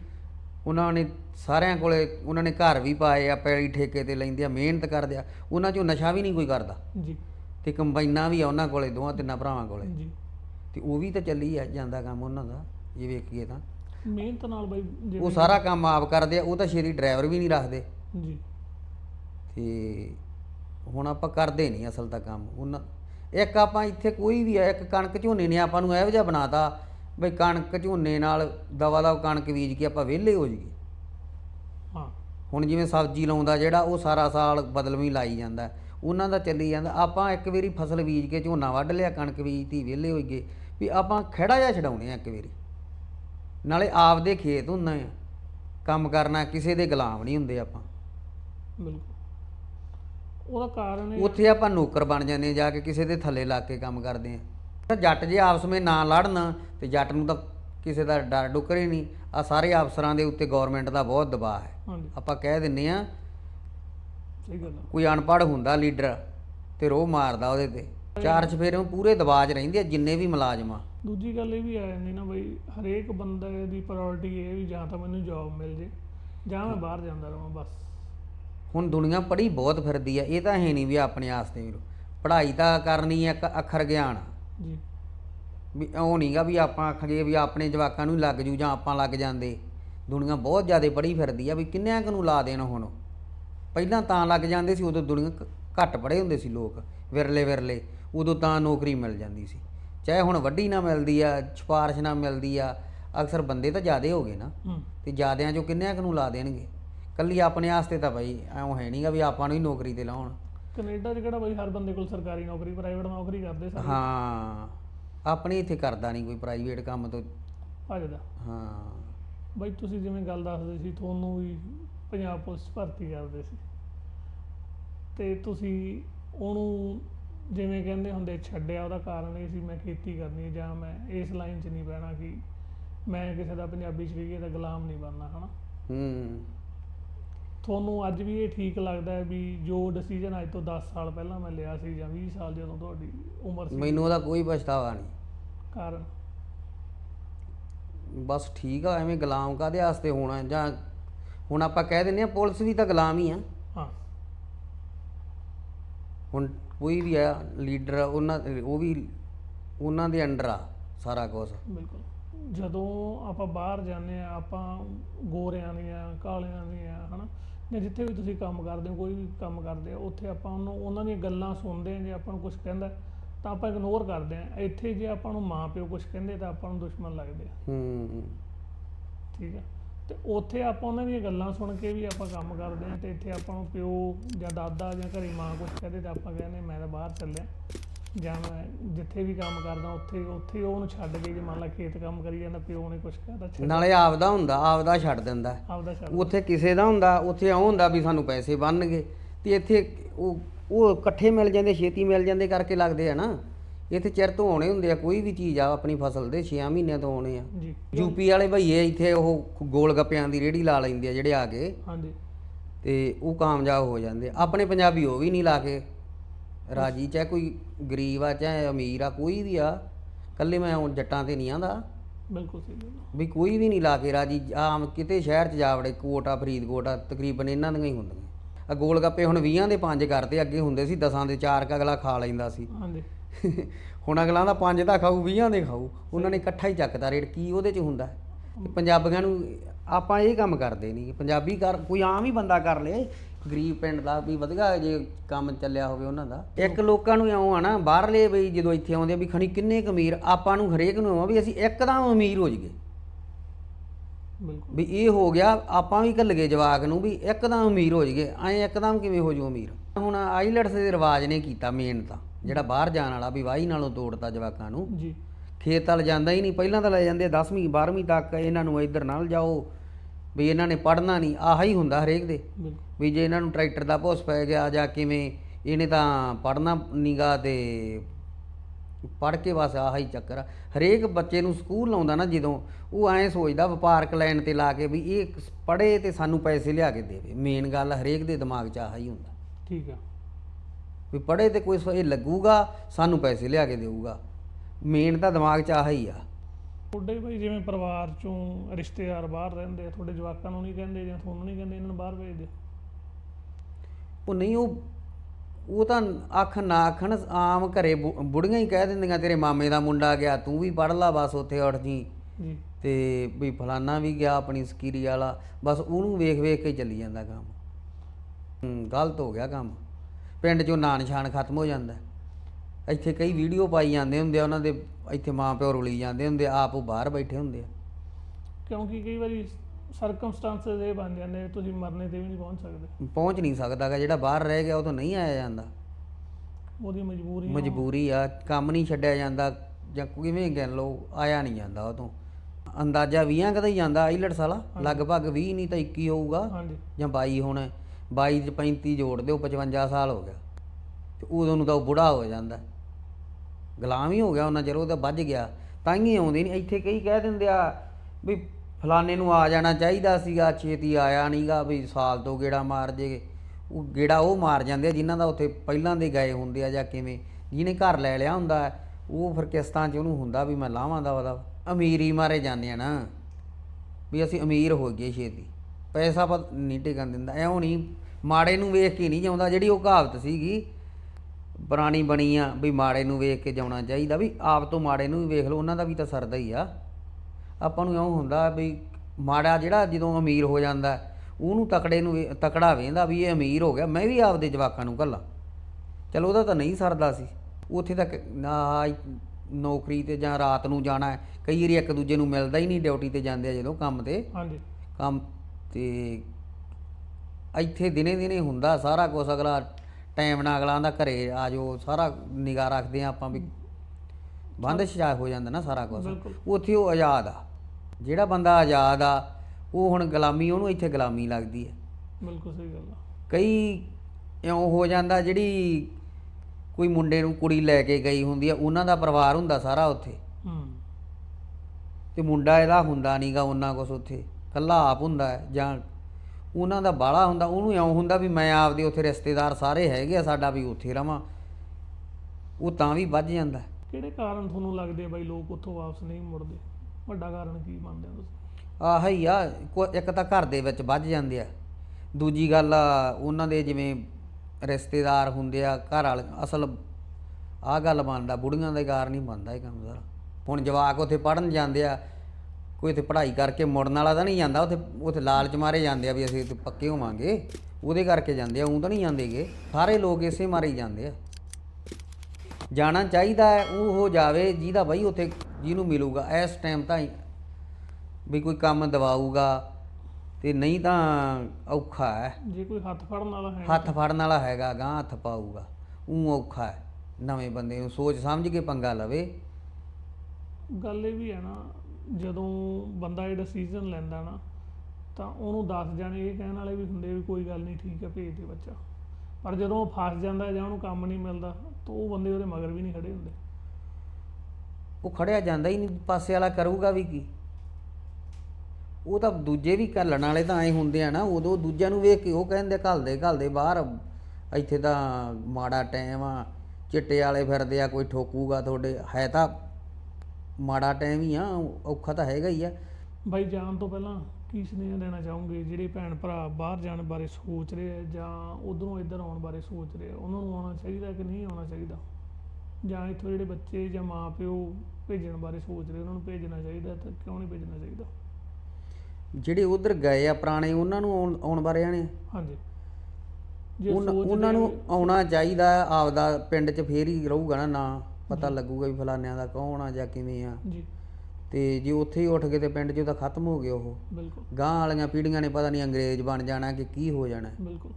ਉਹਨਾਂ ਨੇ ਸਾਰਿਆਂ ਕੋਲੇ ਉਹਨਾਂ ਨੇ ਘਰ ਵੀ ਪਾਏ ਆ ਪੈਲੀ ਠੇਕੇ ਤੇ ਲੈਂਦੇ ਆ ਮਿਹਨਤ ਕਰਦੇ ਆ। ਉਹਨਾਂ ਚੋਂ ਨਸ਼ਾ ਵੀ ਨਹੀਂ ਕੋਈ ਕਰਦਾ। ਜੀ। ਤੇ ਕੰਬਾਈਨਾਂ ਵੀ ਆ ਉਹਨਾਂ ਕੋਲੇ ਦੋਵਾਂ ਤਿੰਨਾਂ ਭਰਾਵਾਂ ਕੋਲੇ। ਜੀ। ਤੇ ਉਹ ਵੀ ਤਾਂ ਚੱਲੀ ਆ ਜਾਂਦਾ ਕੰਮ ਉਹਨਾਂ ਦਾ ਜੇ ਵੇਖੀਏ ਤਾਂ। ਮਿਹਨਤ ਨਾਲ ਬਾਈ ਉਹ ਸਾਰਾ ਕੰਮ ਆਪ ਕਰਦੇ ਆ ਉਹ ਤਾਂ ਸ਼ੇਰੀ ਡਰਾਈਵਰ ਵੀ ਨਹੀਂ ਰੱਖਦੇ। ਜੀ। ਤੇ ਹੁਣ ਆਪਾਂ ਕਰਦੇ ਨਹੀਂ ਅਸਲ ਤਾਂ ਕੰਮ। ਉਹਨਾਂ ਇੱਕ ਆਪਾਂ ਇੱਥੇ ਕੋਈ ਵੀ ਆ ਇੱਕ ਕਣਕ ਝੋਨੇ ਨੇ ਆਪਾਂ ਨੂੰ ਇਹੋ ਜਿਹਾ ਬਣਾਤਾ ਬਈ ਕਣਕ ਝੋਨੇ ਨਾਲ ਦਵਾ ਦਵ ਕਣਕ ਬੀਜ ਕੇ ਆਪਾਂ ਵਿਹਲੇ ਹੋ ਜਾਈਏ। ਹਾਂ। ਹੁਣ ਜਿਵੇਂ ਸਬਜ਼ੀ ਲਾਉਂਦਾ ਜਿਹੜਾ ਉਹ ਸਾਰਾ ਸਾਲ ਬਦਲਵੀਂ ਲਾਈ ਜਾਂਦਾ। ਉਹਨਾਂ ਦਾ ਚੱਲੀ ਜਾਂਦਾ। ਆਪਾਂ ਇੱਕ ਵਾਰੀ ਫਸਲ ਬੀਜ ਕੇ ਝੋਨਾ ਵੱਢ ਲਿਆ ਕਣਕ ਬੀਜਤੀ ਵਿਹਲੇ ਹੋਈ ਗਏ ਵੀ ਆਪਾਂ ਖੜਾ ਜਿਹਾ ਛਡਾਉਣੇ ਆ ਇੱਕ ਵਾਰੀ। ਨਾਲੇ ਆਪਦੇ ਖੇਤ ਹੁੰਦਾ ਆ। ਕੰਮ ਕਰਨਾ ਕਿਸੇ ਦੇ ਗੁਲਾਮ ਨਹੀਂ ਹੁੰਦੇ ਆਪਾਂ। ਬਿਲਕੁਲ। ਉਹਦਾ ਕਾਰਨ ਇਹ ਉੱਥੇ ਆਪਾਂ ਨੌਕਰ ਬਣ ਜਾਂਦੇ ਆ ਜਾ ਕੇ ਕਿਸੇ ਦੇ ਥੱਲੇ ਲੱਗ ਕੇ ਕੰਮ ਕਰਦੇ ਆ। ਤਾਂ ਜੱਟ ਜੇ ਆਪਸ ਵਿੱਚ ਨਾ ਲੜਨ ਤੇ ਜੱਟ ਨੂੰ ਤਾਂ ਕਿਸੇ ਦਾ ਡਰ ਡੁੱਕਰ ਹੀ ਨਹੀਂ। ਆ ਸਾਰੇ ਅਫਸਰਾਂ ਦੇ ਉੱਤੇ ਗਵਰਨਮੈਂਟ ਦਾ ਬਹੁਤ ਦਬਾਅ ਹੈ। ਆਪਾਂ ਕਹਿ ਦਿੰਨੇ ਆ ਸਹੀ ਗੱਲ ਆ। ਕੋਈ ਅਨਪੜ੍ਹ ਹੁੰਦਾ ਲੀਡਰ ਤੇ ਰੋਹ ਮਾਰਦਾ ਉਹਦੇ ਤੇ। ਚਾਰ ਚਫੇਰੇ ਨੂੰ ਪੂਰੇ ਦਬਾਅ 'ਚ ਰਹਿੰਦੇ ਆ ਜਿੰਨੇ ਵੀ ਮੁਲਾਜ਼ਮ ਆ। ਦੂਜੀ ਗੱਲ ਇਹ ਵੀ ਆ ਜਾਂਦੀ ਨਾ ਬਈ ਹਰੇਕ ਬੰਦੇ ਦੀ ਪ੍ਰਾਇੋਰਟੀ ਇਹ ਵੀ ਜਾਂ ਤਾਂ ਮੈਨੂੰ ਜੌਬ ਮਿਲ ਜੇ ਜਾਂ ਮੈਂ ਬਾਹਰ ਜਾਂਦਾ ਰਹਾਂ ਬਸ। ਹੁਣ ਦੁਨੀਆ ਪੜ੍ਹੀ ਬਹੁਤ ਫਿਰਦੀ ਆ ਇਹ ਤਾਂ ਹੈ ਨਹੀਂ ਵੀ ਆਪਣੇ ਆਸਤੇ ਵੀ ਪੜ੍ਹਾਈ ਤਾਂ ਕਰਨੀ ਆ ਇੱਕ ਅੱਖਰ ਗਿਆਨ। ਜੀ। ਵੀ ਉਹ ਨਹੀਂਗਾ ਵੀ ਆਪਾਂ ਆਖਾਂਗੇ ਵੀ ਆਪਣੇ ਜਵਾਕਾਂ ਨੂੰ ਲੱਗ ਜੂ ਜਾਂ ਆਪਾਂ ਲੱਗ ਜਾਂਦੇ। ਦੁਨੀਆ ਬਹੁਤ ਜ਼ਿਆਦਾ ਪੜ੍ਹੀ ਫਿਰਦੀ ਆ ਵੀ ਕਿੰਨਿਆਂ ਕੁ ਨੂੰ ਲਾ ਦੇਣ ਹੁਣ। ਪਹਿਲਾਂ ਤਾਂ ਲੱਗ ਜਾਂਦੇ ਸੀ ਉਦੋਂ ਦੁਨੀਆ ਘ- ਘੱਟ ਪੜ੍ਹੇ ਹੁੰਦੇ ਸੀ ਲੋਕ ਵਿਰਲੇ ਵਿਰਲੇ ਉਦੋਂ ਤਾਂ ਨੌਕਰੀ ਮਿਲ ਜਾਂਦੀ ਸੀ। ਚਾਹੇ ਹੁਣ ਵੱਡੀ ਨਾ ਮਿਲਦੀ ਆ ਸਿਫਾਰਿਸ਼ ਨਾ ਮਿਲਦੀ ਆ ਅਕਸਰ ਬੰਦੇ ਤਾਂ ਜ਼ਿਆਦੇ ਹੋ ਗਏ ਨਾ। ਹੂੰ। ਤੇ ਜ਼ਿਆਦਿਆਂ ਚੋਂ ਕਿੰਨਿਆਂ ਕੁ ਨੂੰ ਲਾ ਦੇਣਗੇ? ਕੱਲੀ ਆਪਣੇ ਆਸਤੇ ਤਾਂ ਬਈ ਐਉਂ ਹੈ ਨਹੀਂਗਾ ਵੀ ਆਪਾਂ ਨੂੰ ਹੀ ਨੌਕਰੀ ਤੇ ਲਾਉਣ। ਕੈਨੇਡਾ 'ਚ ਕਿਹੜਾ ਬਈ ਹਰ ਬੰਦੇ ਕੋਲ ਸਰਕਾਰੀ ਨੌਕਰੀ ਪ੍ਰਾਈਵੇਟ ਨੌਕਰੀ ਕਰਦੇ ਸਾਰੇ? ਹਾਂ ਆਪਣੇ ਇੱਥੇ ਕਰਦਾ ਨਹੀਂ ਕੋਈ ਪ੍ਰਾਈਵੇਟ ਕੰਮ ਤੋਂ। ਭੱਜਦਾ। ਹਾਂ। ਬਈ ਤੁਸੀਂ ਜਿਵੇਂ ਗੱਲ ਦੱਸਦੇ ਸੀ ਤੁਹਾਨੂੰ ਵੀ ਪੰਜਾਬ ਪੁਲਿਸ 'ਚ ਭਰਤੀ ਕਰਦੇ ਸੀ। ਤੇ ਤੁਸੀਂ ਉਹਨੂੰ ਜਿਵੇਂ ਕਹਿੰਦੇ ਹੁੰਦੇ ਛੱਡਿਆ ਉਹਦਾ ਕਾਰਨ ਇਹ ਸੀ ਮੈਂ ਖੇਤੀ ਕਰਨੀ ਹੈ ਜਾਂ ਮੈਂ ਇਸ ਲਾਈਨ 'ਚ ਨਹੀਂ ਬਹਿਣਾ ਕਿ ਮੈਂ ਕਿਸੇ ਦਾ ਪੰਜਾਬੀ 'ਚ ਕਹੀਏ ਤਾਂ ਗੁਲਾਮ ਨਹੀਂ ਬਣਨਾ ਹਨਾ? ਹੂੰ। ਤੁਹਾਨੂੰ ਅੱਜ ਵੀ ਇਹ ਠੀਕ ਲੱਗਦਾ ਹੈ ਵੀ ਜੋ ਡਿਸੀਜਨ ਅੱਜ ਤੋਂ 10 ਸਾਲ ਪਹਿਲਾਂ ਮੈਂ ਲਿਆ ਸੀ ਜਾਂ 20 ਸਾਲ ਜਦੋਂ ਤੁਹਾਡੀ ਉਮਰ ਸੀ? ਮੈਨੂੰ ਉਹਦਾ ਕੋਈ ਪਛਤਾਵਾ ਨਹੀਂ। ਕਾਰਨ? ਬਸ ਠੀਕ ਆ ਐਵੇਂ ਗੁਲਾਮ ਕਾਦੇ ਵਾਸਤੇ ਹੋਣਾ ਜਾਂ ਹੁਣ ਆਪਾਂ ਕਹਿ ਦਿੰਨੇ ਆ ਪੁਲਿਸ ਵੀ ਤਾਂ ਗੁਲਾਮ ਹੀ ਆ। ਹਾਂ। ਹੁਣ ਕੋਈ ਵੀ ਆ ਲੀਡਰ ਉਹਨਾਂ ਉਹ ਵੀ ਉਹਨਾਂ ਦੇ ਅੰਡਰ ਆ ਸਾਰਾ ਕੁਝ ਬਿਲਕੁਲ। ਜਦੋਂ ਆਪਾਂ ਬਾਹਰ ਜਾਂਦੇ ਆ ਆਪਾਂ ਗੋਰਿਆਂ ਦੀਆਂ ਕਾਲਿਆਂ ਦੀਆਂ ਹਨਾ ਜਾਂ ਜਿੱਥੇ ਵੀ ਤੁਸੀਂ ਕੰਮ ਕਰਦੇ ਹੋ ਕੋਈ ਵੀ ਕੰਮ ਕਰਦੇ ਆ ਉੱਥੇ ਆਪਾਂ ਉਹਨੂੰ ਉਹਨਾਂ ਦੀਆਂ ਗੱਲਾਂ ਸੁਣਦੇ ਆ ਜੇ ਆਪਾਂ ਨੂੰ ਕੁਝ ਕਹਿੰਦਾ ਤਾਂ ਆਪਾਂ ਇਗਨੋਰ ਕਰਦੇ ਆ ਇੱਥੇ ਜੇ ਆਪਾਂ ਨੂੰ ਮਾਂ ਪਿਓ ਕੁਝ ਕਹਿੰਦੇ ਤਾਂ ਆਪਾਂ ਨੂੰ ਦੁਸ਼ਮਣ ਲੱਗਦੇ ਆ। ਹੂੰ। ਠੀਕ ਆ। ਤੇ ਉੱਥੇ ਆਪਾਂ ਉਹਨਾਂ ਦੀਆਂ ਗੱਲਾਂ ਸੁਣ ਕੇ ਵੀ ਆਪਾਂ ਕੰਮ ਕਰਦੇ ਆ ਤੇ ਇੱਥੇ ਆਪਾਂ ਨੂੰ ਪਿਓ ਜਾਂ ਦਾਦਾ ਜਾਂ ਘਰੇ ਮਾਂ ਕੁਝ ਕਹਦੇ ਤਾਂ ਆਪਾਂ ਕਹਿੰਦੇ ਮੈਂ ਤਾਂ ਬਾਹਰ ਚੱਲਿਆ। ਜਾਂ ਮੈਂ ਜਿੱਥੇ ਵੀ ਕੰਮ ਕਰਦਾ ਉੱਥੇ ਉੱਥੇ ਉਹਨੂੰ ਛੱਡ ਕੇ ਜੇ ਮੰਨ ਲਾ ਖੇਤ ਕੰਮ ਕਰੀ ਜਾਂਦਾ ਪਿਓ ਨੇ ਕੁਝ ਕਹਿਤਾ ਛੱਡ ਨਾਲੇ ਆਪਦਾ ਹੁੰਦਾ ਆਪਦਾ ਛੱਡ ਦਿੰਦਾ। ਆਪਦਾ ਛੱਡ ਉੱਥੇ ਕਿਸੇ ਦਾ ਹੁੰਦਾ ਉੱਥੇ ਆਉਂ ਹੁੰਦਾ ਵੀ ਸਾਨੂੰ ਪੈਸੇ ਬਣਨਗੇ। ਤੇ ਇੱਥੇ ਉਹ ਉਹ ਇਕੱਠੇ ਮਿਲ ਜਾਂਦੇ ਛੇਤੀ ਮਿਲ ਜਾਂਦੇ ਕਰਕੇ ਲੱਗਦੇ ਆ ਨਾ। ਇੱਥੇ ਚਿਰ ਤੋਂ ਆਉਣੇ ਹੁੰਦੇ ਆ ਕੋਈ ਵੀ ਚੀਜ਼ ਆ ਆਪਣੀ ਫਸਲ ਦੇ 6 ਮਹੀਨਿਆਂ ਤੋਂ ਆਉਣੇ ਆ। ਜੀ। ਯੂਪੀ ਵਾਲੇ ਭਈਏ ਇੱਥੇ ਉਹ ਗੋਲ ਗੱਪਿਆਂ ਦੀ ਰੇੜੀ ਲਾ ਲੈਂਦੇ ਆ ਜਿਹੜੇ ਆ ਕੇ। ਹਾਂਜੀ। ਤੇ ਉਹ ਕਾਮਯਾਬ ਹੋ ਜਾਂਦੇ। ਆਪਣੇ ਪੰਜਾਬੀ ਉਹ ਵੀ ਨਹੀਂ ਲਾ ਕੇ। ਰਾਜੀ ਚਾਹੇ ਕੋਈ ਗਰੀਬ ਆ ਚਾਹੇ ਅਮੀਰ ਆ ਕੋਈ ਵੀ ਆ ਕੱਲੇ ਮੈਂ ਹੁਣ ਜੱਟਾਂ ਤੇ ਨਹੀਂ ਆਂਦਾ। ਬਿਲਕੁਲ ਸਹੀ। ਵੀ ਕੋਈ ਵੀ ਨਹੀਂ ਲਾ ਕੇ ਰਾਜੀ। ਆਮ ਕਿਤੇ ਸ਼ਹਿਰ ਚ ਜਾ ਵੜੇ ਕੋਟ ਆ ਫਰੀਦਕੋਟ ਆ ਤਕਰੀਬਨ ਇਹਨਾਂ ਦੀਆਂ ਹੀ ਹੁੰਦੀਆਂ। ਆ ਗੋਲ ਗੱਪੇ ਹੁਣ 20 ਦੇ ਪੰਜ ਕਰਤੇ ਅੱਗੇ ਹੁੰਦੇ ਸੀ ਦਸਾਂ ਦੇ ਚਾਰ ਕ ਅਗਲਾ ਖਾ ਲੈਂਦਾ ਸੀ। ਹਾਂਜੀ। ਹੁਣ ਅਗਲਾ ਦਾ ਪੰਜ ਦਾ ਖਾਊ 20 ਦੇ ਖਾਊ ਉਹਨਾਂ ਨੇ ਇਕੱਠਾ ਹੀ ਚੱਕਦਾ ਰੇਟ ਕੀ ਉਹਦੇ ਚ ਹੁੰਦਾ? ਪੰਜਾਬੀਆਂ ਨੂੰ ਆਪਾਂ ਇਹ ਕੰਮ ਕਰਦੇ ਨਹੀਂ ਪੰਜਾਬੀ ਕਰ ਕੋਈ ਆਮ ਹੀ ਬੰਦਾ ਕਰ ਲੇ ਗਰੀਬ ਪਿੰਡ ਦਾ ਵੀ ਵਧੀਆ ਜੇ ਕੰਮ ਚੱਲਿਆ ਹੋਵੇ ਉਹਨਾਂ ਦਾ। ਇੱਕ ਲੋਕਾਂ ਨੂੰ ਇਉਂ ਆ ਨਾ ਬਾਹਰਲੇ ਬਈ ਜਦੋਂ ਇੱਥੇ ਆਉਂਦੇ ਵੀ ਖਣੀ ਕਿੰਨੇ ਕੁ ਅਮੀਰ ਆਪਾਂ ਨੂੰ ਹਰੇਕ ਨੂੰ ਆ ਵੀ ਅਸੀਂ ਇੱਕਦਮ ਅਮੀਰ ਹੋ ਜਾਈਏ। ਬਿਲਕੁਲ। ਵੀ ਇਹ ਹੋ ਗਿਆ ਆਪਾਂ ਵੀ ਘੱਲ ਗਏ ਜਵਾਕ ਨੂੰ ਵੀ ਇੱਕਦਮ ਅਮੀਰ ਹੋ ਜਾਈਏ ਐਂ ਇੱਕਦਮ ਕਿਵੇਂ ਹੋ ਜੂ ਅਮੀਰ? ਹੁਣ ਆਈਲੈਟਸ ਦੇ ਰਿਵਾਜ ਨੇ ਕੀਤਾ ਮੇਨ ਤਾਂ। ਜਿਹੜਾ ਬਾਹਰ ਜਾਣ ਵਾਲਾ ਵੀ ਵਾਹੀ ਨਾਲੋਂ ਤੋੜਤਾ ਜਵਾਕਾਂ ਨੂੰ। ਜੀ। ਖੇਤ ਵੱਲ ਜਾਂਦਾ ਹੀ ਨਹੀਂ ਪਹਿਲਾਂ ਤਾਂ ਲੈ ਜਾਂਦੇ 10ਵੀਂ 12ਵੀਂ ਤੱਕ ਇਹਨਾਂ ਨੂੰ ਇੱਧਰ ਨਾਲ ਜਾਓ। ਵੀ ਇਹਨਾਂ ਨੇ ਪੜ੍ਹਨਾ ਨਹੀਂ ਆਹ ਹੀ ਹੁੰਦਾ ਹਰੇਕ ਦੇ। ਵੀ ਜੇ ਇਹਨਾਂ ਨੂੰ ਟਰੈਕਟਰ ਦਾ ਭੁੱਸ ਪੈ ਗਿਆ ਜਾਂ ਕਿਵੇਂ ਇਹਨੇ ਤਾਂ ਪੜ੍ਹਨਾ ਨੀਗਾ ਤੇ ਪੜ੍ਹ ਕੇ ਬਸ ਆਹ ਹੀ ਚੱਕਰ ਆ। ਹਰੇਕ ਬੱਚੇ ਨੂੰ ਸਕੂਲ ਲਾਉਂਦਾ ਨਾ ਜਦੋਂ ਉਹ ਐਂ ਸੋਚਦਾ ਵਪਾਰਕ ਲਾਈਨ ਤੇ ਲਾ ਕੇ ਵੀ ਇਹ ਪੜ੍ਹੇ ਤੇ ਸਾਨੂੰ ਪੈਸੇ ਲਿਆ ਕੇ ਦੇਵੇ। ਮੇਨ ਗੱਲ ਹਰੇਕ ਦੇ ਦਿਮਾਗ 'ਚ ਆਹ ਹੀ ਹੁੰਦਾ। ਠੀਕ ਆ। ਵੀ ਪੜ੍ਹੇ ਤੇ ਕੋਈ ਇਹ ਲੱਗੂਗਾ ਸਾਨੂੰ ਪੈਸੇ ਲਿਆ ਕੇ ਦੇਊਗਾ। ਮੇਨ ਤਾਂ ਦਿਮਾਗ 'ਚ ਆਹ ਹੀ ਆ ਤੁਹਾਡੇ ਭਾਈ ਜਿਵੇਂ ਪਰਿਵਾਰ ਚੋਂ ਰਿਸ਼ਤੇਦਾਰ ਬਾਹਰ ਰਹਿੰਦੇ ਆ ਤੁਹਾਡੇ ਜਵਾਕਾਂ ਨੂੰ ਨਹੀਂ ਕਹਿੰਦੇ ਜਾਂ ਤੁਹਾਨੂੰ ਨਹੀਂ ਕਹਿੰਦੇ ਇਹਨਾਂ ਨੂੰ ਬਾਹਰ ਭੇਜ ਦਿਓ। ਉਹ ਨਹੀਂ ਉਹ ਉਹ ਤਾਂ ਅੱਖ ਨਾ ਆਖਣ ਆਮ ਘਰੇ ਬੁੜੀਆਂ ਹੀ ਕਹਿ ਦਿੰਦੀਆਂ ਤੇਰੇ ਮਾਮੇ ਦਾ ਮੁੰਡਾ ਗਿਆ ਤੂੰ ਵੀ ਪੜ ਲਾ ਬਸ ਉੱਥੇ ਉੱਠ ਜੀ। ਜੀ। ਤੇ ਵੀ ਫਲਾਨਾ ਵੀ ਗਿਆ ਆਪਣੀ ਸਕੀਰੀ ਵਾਲਾ ਬਸ ਉਹਨੂੰ ਵੇਖ ਵੇਖ ਕੇ ਚੱਲੀ ਜਾਂਦਾ ਕੰਮ। ਹੂੰ ਗਲਤ ਹੋ ਗਿਆ ਕੰਮ। ਪਿੰਡ 'ਚੋਂ ਨਾਂ ਨਿਸ਼ਾਨ ਖਤਮ ਹੋ ਜਾਂਦਾ ਇੱਥੇ ਕਈ ਵੀਡੀਓ ਪਾਈ ਜਾਂਦੇ ਹੁੰਦੇ ਆ ਉਹਨਾਂ ਦੇ ਇੱਥੇ ਮਾਂ ਪਿਓ ਰੁਲੀ ਜਾਂਦੇ ਹੁੰਦੇ ਆ, ਆਪ ਉਹ ਬਾਹਰ ਬੈਠੇ ਹੁੰਦੇ ਆ। ਕਿਉਂਕਿ ਕਈ ਵਾਰੀ ਸਰਕਮਸਟੈਂਸਸ ਇਹ ਬਣ ਜਾਂਦੇ ਤੁਸੀਂ ਮਰਨੇ ਤੇ ਵੀ ਨਹੀਂ ਪਹੁੰਚ ਸਕਦੇ। ਪਹੁੰਚ ਨਹੀਂ ਸਕਦਾਗਾ ਜਿਹੜਾ ਬਾਹਰ ਰਹਿ ਗਿਆ ਉਹ ਤੋਂ ਨਹੀਂ ਆਇਆ ਜਾਂਦਾ। ਉਹਦੀ ਮਜਬੂਰੀ ਆ। ਮਜਬੂਰੀ ਆ ਕੰਮ ਨਹੀਂ ਛੱਡਿਆ ਜਾਂਦਾ ਜਾਂ ਕਿਵੇਂ ਕਹਿ ਲਓ ਆਇਆ ਨਹੀਂ ਜਾਂਦਾ ਉਹ ਤੋਂ। ਅੰਦਾਜ਼ਾ 20 ਕਦਾ ਹੀ ਜਾਂਦਾ ਆਈਲਟਸ ਵਾਲਾ ਲਗਭਗ 20 ਨਹੀਂ ਤਾਂ 21 ਹੋਊਗਾ ਹਾਂਜੀ। ਜਾਂ 22 ਹੁਣ। 22 ਚ 35 ਜੋੜ ਦਿਓ 55 ਸਾਲ ਹੋ ਗਿਆ। ਤੇ ਉਦੋਂ ਨੂੰ ਤਾਂ ਉਹ ਬੁੜਾ ਹੋ ਜਾਂਦਾ। ਗੁਲਾਮ ਹੀ ਹੋ ਗਿਆ ਉਹਨਾਂ ਚਿਰ, ਉਹ ਤਾਂ ਵੱਜ ਗਿਆ। ਤਾਂ ਹੀ ਆਉਂਦੇ ਨਹੀਂ। ਇੱਥੇ ਕਈ ਕਹਿ ਦਿੰਦੇ ਆ ਵੀ ਫਲਾਣੇ ਨੂੰ ਆ ਜਾਣਾ ਚਾਹੀਦਾ ਸੀਗਾ, ਛੇਤੀ ਆਇਆ ਨਹੀਂਗਾ ਵੀ ਸਾਲ ਤੋਂ ਗੇੜਾ ਮਾਰ ਜੇ। ਉਹ ਗੇੜਾ ਉਹ ਮਾਰ ਜਾਂਦੇ ਆ ਜਿਨ੍ਹਾਂ ਦਾ ਉੱਥੇ ਪਹਿਲਾਂ ਦੇ ਗਏ ਹੁੰਦੇ ਆ ਜਾਂ ਕਿਵੇਂ, ਜਿਹਨੇ ਘਰ ਲੈ ਲਿਆ ਹੁੰਦਾ ਉਹ ਫਿਰ ਕਿਸ਼ਤਾਂ 'ਚ ਉਹਨੂੰ ਹੁੰਦਾ ਵੀ ਮੈਂ ਲਾਵਾਂ ਦਾ ਉਹਦਾ ਅਮੀਰੀ ਮਾਰੇ ਜਾਂਦੇ ਆ ਨਾ। ਵੀ ਅਸੀਂ ਅਮੀਰ ਹੋ ਗਏ ਛੇਤੀ। ਪੈਸਾ ਪਤ ਨਹੀਂ ਟਿਕਣ ਦਿੰਦਾ। ਐਉਂ ਨਹੀਂ ਮਾੜੇ ਨੂੰ ਵੇਖ ਕੇ ਨਹੀਂ ਜਾਉਂਦਾ ਜਿਹੜੀ ਉਹ ਕਹਾਵਤ ਸੀਗੀ ਪੁਰਾਣੀ ਬਣੀ ਆ ਵੀ ਮਾੜੇ ਨੂੰ ਵੇਖ ਕੇ ਜਾਉਣਾ ਚਾਹੀਦਾ ਵੀ ਆਪ ਤੋਂ ਮਾੜੇ ਨੂੰ ਵੀ ਵੇਖ ਲਓ ਉਹਨਾਂ ਦਾ ਵੀ ਤਾਂ ਸਰਦਾ ਹੀ ਆ। ਆਪਾਂ ਨੂੰ ਇਉਂ ਹੁੰਦਾ ਵੀ ਮਾੜਾ ਜਿਹੜਾ ਜਦੋਂ ਅਮੀਰ ਹੋ ਜਾਂਦਾ ਉਹਨੂੰ ਤਕੜੇ ਨੂੰ ਤਕੜਾ ਵੇਂਦਾ ਵੀ ਇਹ ਅਮੀਰ ਹੋ ਗਿਆ ਮੈਂ ਵੀ ਆਪਦੇ ਜਵਾਕਾਂ ਨੂੰ ਘੱਲਾਂ। ਚਲੋ ਉਹਦਾ ਤਾਂ ਨਹੀਂ ਸਰਦਾ ਸੀ। ਉੱਥੇ ਤੱਕ ਨਾ ਨੌਕਰੀ ਤੇ ਜਾਂ ਰਾਤ ਨੂੰ ਜਾਣਾ। ਕਈ ਵਾਰੀ ਇੱਕ ਦੂਜੇ ਨੂੰ ਮਿਲਦਾ ਹੀ ਨਹੀਂ ਡਿਊਟੀ ਤੇ ਜਾਂਦੇ ਆ ਜਦੋਂ ਕੰਮ ਤੇ। ਹਾਂਜੀ। ਕੰਮ ਤੇ ਇੱਥੇ ਦਿਨੇ ਦਿਨੇ ਹੁੰਦਾ ਸਾਰਾ ਕੁਝ ਅਗਲਾ ਟਾਈਮ ਨਾਲ ਅਗਲਾ ਆਂਦਾ ਘਰੇ ਆ ਜਾਓ ਸਾਰਾ ਨਿਗਾਹ ਰੱਖਦੇ ਆ ਆਪਾਂ ਵੀ। ਬੰਦ ਸ਼ਜਾ ਹੋ ਜਾਂਦਾ ਨਾ ਸਾਰਾ ਕੁਝ। ਉੱਥੇ ਉਹ ਆਜ਼ਾਦ ਆ। ਜਿਹੜਾ ਬੰਦਾ ਆਜ਼ਾਦ ਆ ਉਹ ਹੁਣ ਗੁਲਾਮੀ ਉਹਨੂੰ ਇੱਥੇ ਗੁਲਾਮੀ ਲੱਗਦੀ ਹੈ ਬਿਲਕੁਲ ਸਹੀ ਗੱਲ ਆ। ਕਈ ਇਉਂ ਹੋ ਜਾਂਦਾ ਜਿਹੜੀ ਕੋਈ ਮੁੰਡੇ ਨੂੰ ਕੁੜੀ ਲੈ ਕੇ ਗਈ ਹੁੰਦੀ ਆ ਉਹਨਾਂ ਦਾ ਪਰਿਵਾਰ ਹੁੰਦਾ ਸਾਰਾ ਉੱਥੇ। ਹੂੰ। ਤੇ ਮੁੰਡਾ ਇਹਦਾ ਹੁੰਦਾ ਨਹੀਂਗਾ ਉਹਨਾਂ ਕੁਛ ਉੱਥੇ। ਕੱਲਾ ਆਪ ਹੁੰਦਾ ਜਾਂ ਉਹਨਾਂ ਦਾ ਬਾਲਾ ਹੁੰਦਾ ਉਹਨੂੰ ਇਉਂ ਹੁੰਦਾ ਵੀ ਮੈਂ ਆਪਦੇ ਉੱਥੇ ਰਿਸ਼ਤੇਦਾਰ ਸਾਰੇ ਹੈਗੇ ਆ ਸਾਡਾ ਵੀ ਉੱਥੇ ਰਵਾਂ। ਉਹ ਤਾਂ ਵੀ ਵੱਜ ਜਾਂਦਾ। ਹੈ। ਕਿਹੜੇ ਕਾਰਨ ਤੁਹਾਨੂੰ ਲੱਗਦੇ ਆ ਬਾਈ ਲੋਕ ਉੱਥੋਂ ਵਾਪਸ ਨਹੀਂ ਮੁੜਦੇ? ਵੱਡਾ ਕਾਰਨ ਕੀ ਮੰਨਦੇ ਹੋ ਤੁਸੀਂ? ਆਹ ਹੀ ਆ ਕੋ- ਇੱਕ ਤਾਂ ਘਰ ਦੇ ਵਿੱਚ ਵੱਜ ਜਾਂਦੇ ਆ। ਦੂਜੀ ਗੱਲ ਆ ਉਹਨਾਂ ਦੇ ਜਿਵੇਂ ਰਿਸ਼ਤੇਦਾਰ ਹੁੰਦੇ ਆ ਘਰ ਵਾਲੇ ਅਸਲ ਆਹ ਗੱਲ ਮੰਨਦਾ ਬੁੜੀਆਂ ਦੇ ਕਾਰਨ ਨਹੀਂ ਮੰਨਦਾ ਇਹ ਕੰਮ ਸਾਰਾ। ਹੁਣ ਜਵਾਕ ਉੱਥੇ ਪੜਨ ਜਾਂਦੇ ਆ ਕੋਈ ਇੱਥੇ ਪੜ੍ਹਾਈ ਕਰਕੇ ਮੁੜਨ ਵਾਲਾ ਤਾਂ ਨਹੀਂ ਜਾਂਦਾ ਉੱਥੇ ਉੱਥੇ ਲਾਲਚ ਮਾਰੇ ਜਾਂਦੇ ਆ ਵੀ ਅਸੀਂ ਇੱਥੇ ਪੱਕੇ ਹੋਵਾਂਗੇ। ਉਹਦੇ ਕਰਕੇ ਜਾਂਦੇ ਆ ਉਹ ਤਾਂ ਨਹੀਂ ਜਾਂਦੇਗੇ ਸਾਰੇ ਲੋਕ ਇਸੇ ਮਾਰੇ ਹੀ ਜਾਂਦੇ ਆ। ਜਾਣਾ ਚਾਹੀਦਾ ਹੈ ਉਹ ਹੋ ਜਾਵੇ ਜਿਹਦਾ ਬਈ ਉੱਥੇ ਜਿਹਨੂੰ ਮਿਲੂਗਾ ਇਸ ਟਾਈਮ ਤਾਂ ਵੀ ਕੋਈ ਕੰਮ ਦਵਾਊਗਾ ਤੇ ਨਹੀਂ ਤਾਂ ਔਖਾ ਹੈ। ਜੇ ਕੋਈ ਹੱਥ ਫੜਨ ਵਾਲਾ ਹੈ ਹੱਥ ਫੜਨ ਵਾਲਾ ਹੈਗਾ ਗਾਂ ਹੱਥ ਪਾਊਗਾ। ਉਹ ਔਖਾ ਹੈ ਨਵੇਂ ਬੰਦੇ ਨੂੰ ਸੋਚ ਸਮਝ ਕੇ ਪੰਗਾ ਲਵੇ। ਗੱਲ ਇਹ ਵੀ ਹੈ ਨਾ ਜਦੋਂ ਬੰਦਾ ਇਹ ਡਿਸੀਜਨ ਲੈਂਦਾ ਨਾ, ਤਾਂ ਉਹਨੂੰ ਦੱਸ ਜਾਣੇ ਇਹ ਕਹਿਣ ਵਾਲੇ ਵੀ ਹੁੰਦੇ ਵੀ ਕੋਈ ਗੱਲ ਨਹੀਂ, ਠੀਕ ਹੈ, ਭੇਜ ਦੇ ਬੱਚਾ। ਪਰ ਜਦੋਂ ਉਹ ਫਸ ਜਾਂਦਾ ਜਾਂ ਉਹਨੂੰ ਕੰਮ ਨਹੀਂ ਮਿਲਦਾ, ਤਾਂ ਉਹ ਬੰਦੇ ਉਹਦੇ ਮਗਰ ਵੀ ਨਹੀਂ ਖੜੇ ਹੁੰਦੇ। ਉਹ ਖੜਿਆ ਜਾਂਦਾ ਹੀ ਨਹੀਂ, ਪਾਸੇ ਵਾਲਾ ਕਰੂਗਾ ਵੀ ਕੀ? ਉਹ ਤਾਂ ਦੂਜੇ ਵੀ ਘੱਲਣ ਵਾਲੇ ਤਾਂ ਐ ਹੁੰਦੇ ਆ ਨਾ, ਉਦੋਂ ਦੂਜਿਆਂ ਨੂੰ ਵੇਖ ਕੇ ਉਹ ਕਹਿੰਦੇ, ਘੱਲਦੇ ਘੱਲਦੇ ਬਾਹਰ, ਇੱਥੇ ਤਾਂ ਮਾੜਾ ਟਾਈਮ ਆ, ਚਿੱਟੇ ਵਾਲੇ ਫਿਰਦੇ ਆ, ਕੋਈ ਠੋਕੂਗਾ ਤੁਹਾਡੇ, ਹੈ ਤਾਂ ਮਾੜਾ ਟਾਈਮ ਹੀ ਆ ਔਖਾ ਤਾਂ ਹੈਗਾ ਹੀ ਆ। ਬਾਈ ਜਾਣ ਤੋਂ ਪਹਿਲਾਂ ਕੀ ਸੁਨੇਹਾ ਦੇਣਾ ਚਾਹੋਗੇ? ਜਿਹੜੇ ਭੈਣ ਭਰਾ ਬਾਹਰ ਜਾਣ ਬਾਰੇ ਸੋਚ ਰਹੇ ਆ ਜਾਂ ਉਧਰੋਂ ਇੱਧਰ ਆਉਣ ਬਾਰੇ ਸੋਚ ਰਹੇ ਆ ਉਹਨਾਂ ਨੂੰ ਆਉਣਾ ਚਾਹੀਦਾ ਕਿ ਨਹੀਂ ਆਉਣਾ ਚਾਹੀਦਾ? ਜਾਂ ਇੱਥੋਂ ਜਿਹੜੇ ਬੱਚੇ ਜਾਂ ਮਾਪਿਓ ਭੇਜਣ ਬਾਰੇ ਸੋਚ ਰਹੇ ਉਹਨਾਂ ਨੂੰ ਭੇਜਣਾ ਚਾਹੀਦਾ ਤਾਂ ਕਿਉਂ ਨਹੀਂ ਭੇਜਣਾ ਚਾਹੀਦਾ? ਜਿਹੜੇ ਉਧਰ ਗਏ ਆ ਪੁਰਾਣੇ ਉਹਨਾਂ ਨੂੰ ਆਉਣ- ਆਉਣ ਬਾਰੇ ਆਣੇ ਹਾਂਜੀ। ਜੇ ਉਹਨਾਂ ਸੋਚਦੇ ਉਹਨਾਂ ਨੂੰ ਆਉਣਾ ਚਾਹੀਦਾ ਆਪਦਾ ਪਿੰਡ 'ਚ ਫੇਰ ਹੀ ਰਹੂਗਾ ਨਾ ਨਾ ਪਤਾ ਲੱਗੂਗਾ ਵੀ ਫਲਾਨਿਆਂ ਦਾ ਕੌਣ ਆ ਜਾਂ ਕਿਵੇਂ ਆ। ਜੀ। ਤੇ ਜੇ ਉੱਥੇ ਹੀ ਉੱਠ ਗਏ ਤੇ ਪਿੰਡ 'ਚ ਤਾਂ ਖਤਮ ਹੋ ਗਏ ਉਹ। ਬਿਲਕੁਲ। ਗਾਂ ਵਾਲੀਆਂ ਪੀੜ੍ਹੀਆਂ ਨੇ ਪਤਾ ਨਹੀਂ ਅੰਗਰੇਜ਼ ਬਣ ਜਾਣਾ ਕਿ ਕੀ ਹੋ ਜਾਣਾ। ਬਿਲਕੁਲ।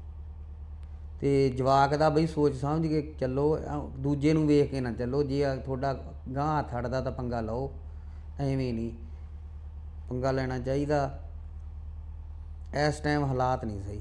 ਤੇ ਜਵਾਕ ਦਾ ਬਈ ਸੋਚ ਸਮਝ ਕੇ ਚੱਲੋ ਅਹ ਦੂਜੇ ਨੂੰ ਵੇਖ ਕੇ ਨਾ ਚੱਲੋ ਜੇ ਆ ਤੁਹਾਡਾ ਗਾਂ ਹੱਥ ਅੜਦਾ ਤਾਂ ਪੰਗਾ ਲਓ। ਐਵੇਂ ਨਹੀਂ। ਪੰਗਾ ਲੈਣਾ ਚਾਹੀਦਾ। ਇਸ ਟਾਈਮ ਹਾਲਾਤ ਨਹੀਂ ਸਹੀ।